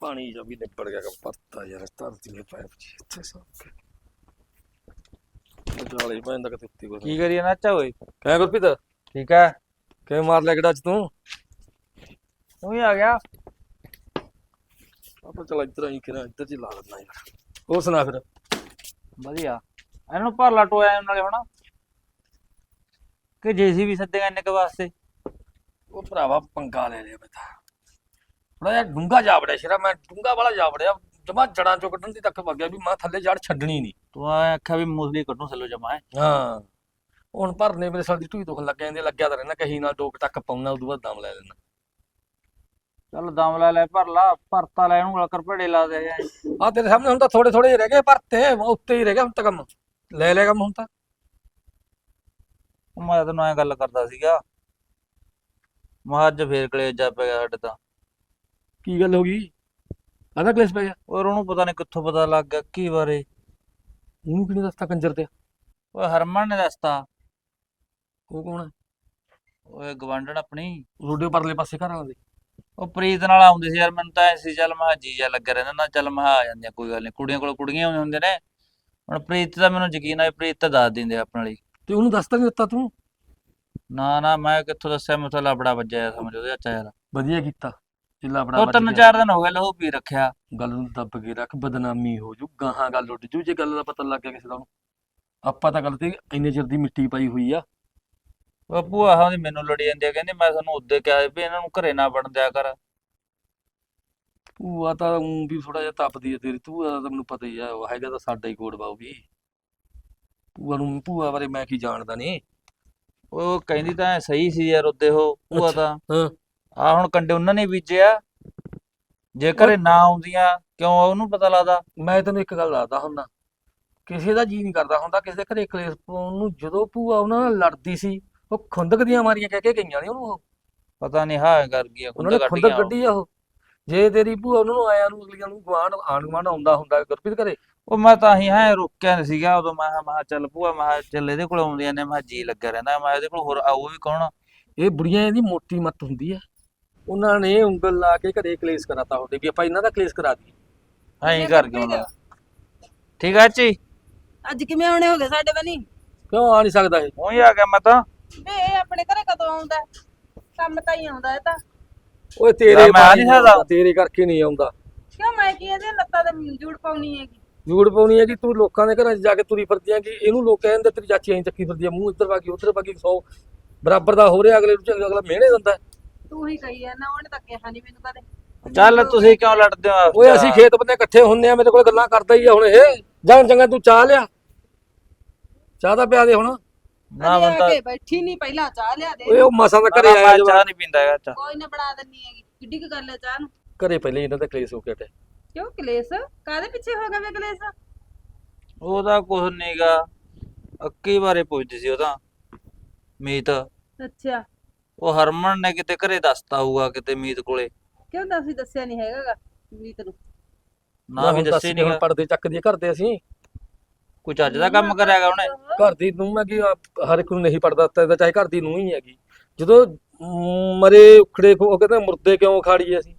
ਪਾਣੀ ਜਾਂ ਵੀ ਨਿਪੜ ਗਿਆ ਪੱਤਾ ਯਾਰ ਧਰਤੀ ਦੇ ਪੈਪ ਜੀ ਇੱਥੇ ਸਭ ਕੇ। ਜਾਲੇ ਪੈਂਦਾ ਕਿਤੇ ਉੱਤੇ ਕੋਲ ਕੀ ਕਰੀਏ ਨਾਚਾ ਓਏ? ਕਹਿ ਗੁਰਪ੍ਰੀਤ? ਠੀਕ ਹੈ। ਕਿਵੇਂ ਮਾਰ ਲਿਆ ਕਿਹੜਾ ਅੱਜ ਤੂੰ? ਤੂੰ ਹੀ ਆ ਗਿਆ। ਆਪਾਂ ਚਲ ਇੱਧਰ ਆਈ ਕਿਰਾ ਇੱਧਰ ਜੀ ਲਾ ਦਿੰਦਾ ਯਾਰ। ਹੋਰ ਸੁਣਾ ਫਿਰ। ਵਧੀਆ। ਇਹਨਾਂ ਨੂੰ ਭਰ ਲਾ ਟੋਇਆ ਨਾਲੇ ਹੁਣ ਕਿ ਜੀਸੀਬੀ ਸੱਦੇਗਾ ਇੰਨੇ ਕੁ ਵਾਸਤੇ? ਉਹ ਭਰਾਵਾ ਪੰਗਾ ਲੈ ਲਿਆ ਮੈਂ ਤਾਂ। ਥੋੜਾ ਜਿਹਾ ਡੂੰਗਾ ਜਾ ਵੜਿਆ ਸ਼ਰਾ ਮੈਂ ਡੂੰਗਾ ਵਾਲਾ ਜਾ ਵੜਿਆ ਜਮਾ ਜੜਾਂ ਚੋਂ ਕੱਢਣ ਦੀ ਤੱਕ ਵਗਿਆ ਵੀ ਮੈਂ ਥੱਲੇ ਜੜ ਛੱਡਣੀ ਨਹੀਂ। ਤੂੰ ਆ ਆਖਿਆ ਵੀ ਮੂਸਲੀ ਕੱਢੂ ਥੱਲੋਂ ਜਮਾ ਹੈ? ਹਾਂ। ਹੁਣ ਭਰਨੇ ਮੇਰੇ ਸਾਲ ਦੀ ਢੂਈ ਦੁੱਖ ਲੱਗ ਜਾਂਦੇ ਲੱਗਿਆ ਤਾਂ ਰਹਿਣਾ ਕਹੀ ਨਾਲ ਡੋਕ ਟੱਕ ਪਾਉਣਾ ਉਦੋਂ ਬਾਅਦ ਦਮ ਲੈ ਲੈਣਾ ਚੱਲ ਦਮ ਲੈ ਲੈ ਭਰ ਲਾ ਭਰਤਾ ਲੈ ਇਹਨੂੰ ਕਰ ਭੇੜੇ ਲਾ ਦੇ ਆ ਤੇਰੇ ਸਾਹਮਣੇ ਹੁਣ ਤਾਂ ਥੋੜੇ ਥੋੜੇ ਰਹਿ ਗਏ ਭਰਤੇ ਉੱਤੇ ਹੀ ਰਹਿ ਗਿਆ ਹੁਣ ਤਾਂ ਕੰਮ। ਲੈ ਲੈ ਕੰਮ ਹੁਣ ਤਾਂ। ਮੈਂ ਤੈਨੂੰ ਐ ਗੱਲ ਕਰਦਾ ਸੀਗਾ ਮੈਂ ਅੱਜ ਫੇਰ ਕਲੇਜਾ ਪੈ ਗਿਆ ਸਾਡੇ ਤਾਂ। ਕੀ ਗੱਲ ਹੋ ਗਈ? ਆਦਾ ਕਲੇਸ਼ ਪੈ ਗਿਆ? ਔਰ ਉਹਨੂੰ ਪਤਾ ਨਹੀਂ ਕਿੱਥੋਂ ਪਤਾ ਲੱਗ ਗਿਆ ਕੀ ਬਾਰੇ? ਉਹਨੂੰ ਕਿਹਨੇ ਦੱਸਤਾ ਕੰਜਰ ਤੇ? ਓਏ ਹਰਮਨ ਨੇ ਦੱਸਤਾ। ਉਹ ਕੌਣ ਹੈ? ਓਏ ਗਵਾਂਢਣ ਆਪਣੀ। ਰੋਡੇ ਪਰਲੇ ਪਾਸੇ ਘਰ ਵਾਲੇ। ਉਹ ਪ੍ਰੀਤ ਨਾਲ ਆਉਂਦੇ ਸੀ ਯਾਰ ਮੈਨੂੰ ਤਾਂ ਐਸੀ ਚੱਲ ਮਹਾ ਜੀਜਾ ਲੱਗਿਆ ਰਹਿੰਦਾ ਨਾ ਚੱਲ ਮਹਾ ਆ ਜਾਂਦੀਆਂ ਕੋਈ ਗੱਲ ਨਹੀਂ ਕੁੜੀਆਂ ਕੋਲ ਕੁੜੀਆਂ ਆਉਂਦੀਆਂ ਹੁੰਦੀਆਂ ਨੇ। ਹੁਣ ਪ੍ਰੀਤ ਦਾ ਮੈਨੂੰ ਯਕੀਨ ਆ ਪ੍ਰੀਤ ਤਾਂ ਦੱਸ ਦਿੰਦੇ ਆਪਣੇ ਲਈ। ਤੇ ਉਹਨੂੰ ਦੱਸਤਾ ਨਹੀਂ ਦਿੱਤਾ ਤੂੰ? ਨਾ ਨਾ ਮੈਂ ਕਿੱਥੋਂ ਦੱਸਿਆ ਮੈਨੂੰ ਤਾਂ ਲਬੜਾ ਵੱਜਿਆ ਸਮਝ ਉਹਦੇ ਚਾਚਾ ਯਾਰ। ਵਧੀਆ ਕੀਤਾ। ਬੜਾ ਉਹ ਤਿੰਨ। ਚਾਰ ਦਿਨ ਹੋ ਗਏ ਲਹੂ ਪੀ ਰੱਖਿਆ। ਗੱਲ ਨੂੰ ਦੱਬ ਕੇ ਰੱਖ ਬਦਨਾਮੀ ਹੋ ਜੂ ਗਾਹਾਂ ਗੱਲ ਉੱਡ ਜੂ ਜੇ ਗੱਲ ਦਾ ਪਤਾ ਲੱਗ ਗਿਆ ਕਿਸੇ ਦਾ ਉਹਨੂੰ। ਆਪਾਂ ਤਾਂ ਗੱਲ ਤੇ ਇੰਨੇ ਚਿਰ ਦੀ ਮਿੱਟੀ ਪਾਈ ਹੋਈ ਆ। ਉਹ ਭੂਆ ਹਾਂ ਦੀ ਮੈਨੂੰ ਲੜੀ ਜਾਂਦੀ ਆ ਕਹਿੰਦੀ ਮੈਂ ਤੁਹਾਨੂੰ ਉਦੋਂ ਕਿਹਾ ਸੀ ਵੀ ਇਹਨਾਂ ਨੂੰ ਘਰੇ ਨਾ ਵੜਨ ਦਿਆ ਕਰ। ਭੂਆ ਤਾਂ ਊਂ ਵੀ ਥੋੜਾ ਜਿਹਾ ਤਪਦੀ ਹੈ ਤੇਰੀ ਭੂਆ ਦਾ ਤਾਂ ਮੈਨੂੰ ਪਤਾ ਹੀ ਆ ਉਹ ਹੈਗਾ ਤਾਂ ਸਾਡਾ ਹੀ ਕੋਡ ਬਾਉ ਵੀ। ਭੂਆ ਨੂੰ ਭੂਆ ਬਾਰੇ ਮੈਂ ਕੀ ਜਾਣਦਾ ਨਹੀਂ ਉਹ ਕਹਿੰਦੀ ਤਾਂ ਐਂ ਸਹੀ ਸੀ ਯਾਰ ਉੱਦੇ ਉਹ ਭੂਆ ਅੱਛਾ, ਤਾਂ। ਹਾਂ। ਆ ਹੁਣ ਕੰਡੇ ਉਹਨਾਂ ਨੇ ਬੀਜਿਆ। ਜੇ ਘਰੇ ਨਾ ਆਉਂਦੀਆਂ ਕਿਉਂ ਉਹਨੂੰ ਪਤਾ ਲੱਗਦਾ? ਮੈਂ ਤੈਨੂੰ ਇੱਕ ਗੱਲ ਦੱਸਦਾ ਹੁੰਦਾ। ਕਿਸੇ ਦਾ ਜੀ ਨਹੀਂ ਕਰਦਾ ਹੁੰਦਾ। ਕਿਸੇ ਦੇ ਘਰੇ ਕਲੇਸ਼ ਪਾਉਣ ਨੂੰ ਜਦੋਂ ਭੂਆ ਉਹਨਾਂ ਨਾਲ ਲੜਦੀ ਸੀ ਉਹ ਖੁੰਦਕ ਦੀਆਂ ਮਾਰੀਆਂ ਕਹਿ ਕੇ ਗਈਆਂ ਨੇ ਉਹਨੂੰ ਉਹ। ਪਤਾ ਨਹੀਂ ਹਾਂ ਕਰ ਗਿਆ ਉਹਨਾਂ ਨੇ ਖੁੰਦਕ ਕੱਢੀ ਆ ਉਹ। ਜੇ ਤੇਰੀ ਭੂਆ ਉਹਨਾਂ ਨੂੰ ਆਇਆ ਨੂੰ ਅਗਲੀਆਂ ਨੂੰ ਗਵਾਂਢ ਆਂਢ ਗੁਆਂਢ ਆਉਂਦਾ ਹੁੰਦਾ ਗੁਰਪ੍ਰੀਤ ਘਰੇ। ਉਹ ਮੈਂ ਤਾਂ ਹੀ ਹੈ ਰੁਕਿਆ ਨਹੀਂ ਸੀਗਾ। ਉਦੋਂ ਮੈਂ ਕਿਹਾ- ਮੈਂ ਕਿਹਾ ਚੱਲ ਭੂਆ ਮੈਂ ਕਿਹਾ ਚੱਲ ਇਹਦੇ ਕੋਲ ਆਉਂਦੀਆਂ ਨੇ। ਮੈਂ ਕਿਹਾ ਜੀ ਲੱਗਾ ਰਹਿੰਦਾ। ਮੈਂ ਇਹਦੇ ਕੋਲ ਹੋਰ ਆਊ ਵੀ ਕੌਣ? ਇਹ ਬੁੜੀਆਂ ਇਹਦੀ ਮੋਟੀ ਮੱਤ ਹੁੰਦੀ ਆ। ਉਹਨਾਂ ਨੇ ਉਂਗਲ ਲਾ ਕੇ ਘਰੇ ਕਲੇਸ਼ ਕਰਾਤਾ ਹੁੰਦੇ ਵੀ ਆਪਾਂ ਇਹਨਾਂ ਦਾ ਕਲੇਸ਼ ਕਰਾ ਦਈਏ। ਐਂ ਕਰ ਗਿਆ ਉਹਨਾਂ ਠੀਕ ਆ ਜੀ ਅੱਜ ਕਿਵੇਂ ਆਉਣੇ ਹੋਗੇ ਸਾਡੇ ਬਣੀ? ਕਿਉਂ ਆ ਨਹੀਂ ਸਕਦਾ ਇਹ? ਉਹੀ ਆ ਗਿਆ ਮੈਂ ਤਾਂ। ਵੇ ਇਹ ਆਪਣੇ ਘਰੇ ਕਦੋਂ ਆਉਂਦਾ? ਹੈ? ਕੰਮ ਤਾਂ ਹੀ ਆਉਂਦਾ ਇਹ ਤਾਂ। ਓਏ ਤੇਰੇ ਮੈਂ ਆ ਬਾਰੇ ਸਕਦਾ। ਤੇਰੇ ਕਰਕੇ ਨਹੀਂ ਆਉਂਦਾ। ਕਿਉਂ ਮੈਂ ਕੀ ਇਹਦੇ ਲੱਤਾਂ ਤੇ ਜੂੜ ਪਾਉਣੀ ਹੈਗੀ? ਜੂੜ ਪਾਉਣੀ ਹੈ ਕਿ ਤੂੰ ਲੋਕਾਂ ਦੇ ਘਰਾਂ 'ਚ ਜਾ ਕੇ ਤੁਰੀ ਫਿਰਦੀ ਆ ਕਿ ਇਹਨੂੰ ਲੋਕ ਕਹਿੰਦੇ ਤੇਰੀ ਚਾਚੀ ਐਂ ਚੱਕੀ ਫਿਰਦੀ ਆ ਮੂੰਹ ਇੱਧਰ ਵਾਗੀ ਉੱਧਰ ਵਾਗੀ ਸੌ। ਬਰਾਬਰ ਦਾ ਹੋ ਰਿਹਾ ਅਗਲੇ ਨੂੰ ਅਗਲਾ ਮਿਹਣੇ ਦਿੰਦਾ। ਤੂੰ ਹੀ ਕਹੀ ਆ ਨਾ ਉਹਨੇ ਤਾਂ ਕਿਹਾ ਨਹੀਂ ਮੈਨੂੰ ਕਦੇ। ਚੱਲ ਤੁਸੀਂ ਕਿਉਂ ਲੜਦੇ ਹੋ ਓਏ? ਅਸੀਂ ਖੇਤ ਬੰਦੇ ਇਕੱਠੇ ਹੁੰਨੇ ਆ ਮੇਰੇ ਕੋਲ ਗੱਲਾਂ ਕਰਦਾ ਹੀ ਆ ਹੁਣ ਇਹ। ਜਾਣ ਚੰਗਾ ਤੂੰ ਚਾਹ ਲਿਆ। ਚਾਹ ਦਾ ਪਿਆ ਦੇ ਹੁਣ। ਨਾ ਅਜੇ ਮੈਂ ਤਾਂ ਆ ਕੇ ਬੈਠੀ ਨਹੀਂ ਪਹਿਲਾਂ ਚਾਹ ਲਿਆ ਦੇ। ਓਏ ਉਹ ਮਸਾਂ ਦਾ ਘਰੇ ਆਇਆ। ਚਾਹ ਨਹੀਂ ਪੀਂਦਾ ਹੈਗਾ ਚਾਹ ਕੋਈ ਨਾ ਬਣਾ ਦਿੰਨੀ ਹੈਗੀ। ਕਿੱਡੀ ਕੁ ਗੱਲ ਹੈ ਚਾਹ ਨੂੰ? ਘਰੇ ਪਹਿਲੇ ਇਹਨਾਂ ਦਾ ਕਲੇਸ਼ ਹੋ ਕੇ ਹਟਿਆ ਕਿਉਂ ਕਲੇਸ਼? ਕਾਦੇ ਪਿੱਛੇ ਹੋ ਗਿਆ ਵੇ ਕਲੇਸ਼? ਉਹਦਾ ਕੁਝ ਨਹੀਂਗਾ ਅੱਕੀ ਬਾਰੇ ਪੁੱਛਦੀ ਸੀ ਉਹਦਾ ਮੀਤ। ਅੱਛਾ। ਉਹ ਹਰਮਨ ਨੇ ਕਿਤੇ ਘਰੇ ਦੱਸਤਾ ਹੋਊਗਾ ਕਿਤੇ ਮੀਤ ਕੋਲੇ। ਕਿਉਂ ਤਾਂ ਅਸੀਂ ਦੱਸਿਆ ਨਹੀਂ ਹੈਗਾਗਾ ਰੀਤ ਨੂੰ? ਨਾ ਵੀ ਦੱਸੇ ਨਹੀਂ ਹੁਣ ਪਰਦੇ ਚੱਕਦੀ ਕਰਦੇ ਅਸੀਂ। ਕੋਈ ਚੱਜ ਦਾ ਕੰਮ ਕਰਿਆਗਾ ਉਹਨੇ? ਘਰ ਦੀ ਨੂੰ ਮੈਂ ਕਿ ਹਰ ਇੱਕ ਨੂੰ ਨਹੀਂ ਪੜਦਾ ਤਾਂ ਚਾਹੇ ਘਰ ਦੀ ਨੂੰ ਹੀ ਹੈਗੀ। ਜਦੋਂ ਮਰੇ ਉਖੜੇ ਉਹ ਕਹਿੰਦੇ ਮੁਰਦੇ ਕਿਉਂ ਖਾੜੀਏ ਅਸੀਂ?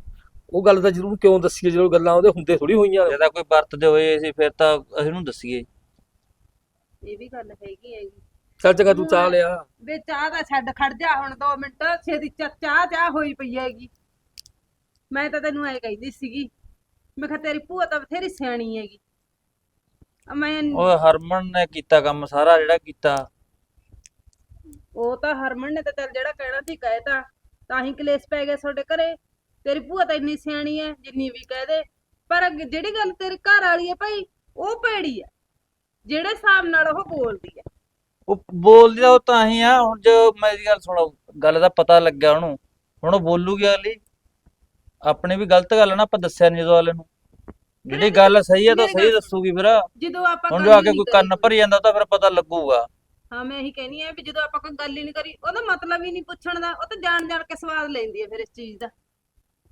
ਉਹ ਗੱਲ ਤਾਂ ਜ਼ਰੂਰ ਕਿਉਂ ਦੱਸੀਏ ਜਦੋਂ ਗੱਲਾਂ ਉਹਦੇ ਹੁੰਦੇ ਥੋੜੀ ਹੋਈਆਂ ਨੇ। ਜੇ ਤਾਂ ਕੋਈ ਵਰਤਦੇ ਹੋਏ ਸੀ ਫਿਰ ਤਾਂ ਅਸੀਂ ਉਹਨੂੰ ਦੱਸੀਏ। ਇਹ ਵੀ ਗੱਲ ਹੈਗੀ ਹੈਗੀ। ਚੱਲ ਚੰਗਾ ਤੂੰ ਚਾਹ ਲਿਆ। ਵੇ ਚਾਹ ਦਾ ਛੱਡ ਖੜ ਜਾ ਹੁਣ 2 ਮਿੰਟ ਛੇਤੀ ਚ- ਚਾਹ ਚਾਹ ਹੋਈ ਪਈ ਹੈਗੀ। ਮੈਂ ਤਾਂ ਤੈਨੂੰ ਐ ਕਹਿੰਦੀ ਸੀਗੀ ਮੈਂ ਕਿਹਾ ਤੇਰੀ ਭੂਆ ਤਾਂ ਬਥੇਰੀ ਸਿਆਣੀ ਹੈਗੀ। ਆ ਮੈਂ ਉਹ ਹਰਮਨ ਨੇ ਕੀਤਾ ਕੰਮ ਸਾਰਾ ਜਿਹੜਾ ਕੀਤਾ। ਉਹ ਤਾਂ ਹਰਮਨ ਨੇ ਤਾਂ ਚੱਲ ਜਿਹੜਾ ਕਹਿਣਾ ਸੀ ਕਹਿਤਾ ਤਾਂ। ਹੀ ਕਲੇਸ਼ ਪੈ ਗਿਆ ਤੁਹਾਡੇ ਘਰੇ। ਤੇਰੀ ਭੂਆ ਤਾਂ ਇੰਨੀ ਸਿਆਣੀ ਹੈ ਜਿੰਨੀ ਵੀ ਕਹਿ ਦੇ। ਪਰ ਅੱਗੇ ਜਿਹੜੀ ਗੱਲ ਤੇਰੇ ਘਰ ਵਾਲੀ ਹੈ ਭਾਈ ਉਹ ਭੈੜੀ ਹੈ ਜਿਹੜੇ ਹਿਸਾਬ ਨਾਲ ਉਹ ਬੋਲਦੀ ਹੈ ਉਹ ਬੋਲਦੀ ਤਾਂ ਉਹ ਤਾਂ ਹੀ ਆ ਹੁਣ ਜੋ ਮੇਰੀ ਗੱਲ ਸੁਣੋ ਗੱਲ ਦਾ ਪਤਾ ਲੱਗਿਆ ਉਹਨੂੰ ਹੁਣ ਉਹ ਬੋਲੂਗੀ ਅਗਲੀ। ਆਪਣੀ ਵੀ ਗਲਤ ਗੱਲ ਆ ਨਾ ਆਪਾਂ ਦੱਸਿਆ ਨਹੀਂ ਜਦੋਂ ਵਾਲੇ ਨੂੰ। ਜਿਹੜੀ ਗੱਲ ਸਹੀ ਹੈ ਤਾਂ ਮੇਰੀ ਸਹੀ ਗੱਲ ਦੱਸੂਗੀ ਫਿਰ। ਜਦੋਂ ਆਪਾਂ ਹੁਣ ਜੋ ਆ ਕੇ ਕੋਈ ਕੰਨ। ਭਰੀ ਜਾਂਦਾ ਤਾਂ ਫਿਰ ਪਤਾ ਲੱਗੂਗਾ। ਹਾਂ ਮੈਂ ਇਹੀ ਕਹਿਣੀ ਆ ਵੀ ਜਦੋਂ ਆਪਾਂ ਕੋਈ ਗੱਲ ਹੀ ਨਹੀਂ ਕਰੀ ਉਹਦਾ ਮਤਲਬ ਹੀ ਨਹੀਂ ਪੁੱਛਣ ਦਾ ਉਹ ਤਾਂ ਜਾਣ ਜਾਣ ਕੇ ਸਵਾਦ ਲੈਂਦੀ ਹੈ ਫਿਰ ਇਸ ਚੀਜ਼ ਦਾ।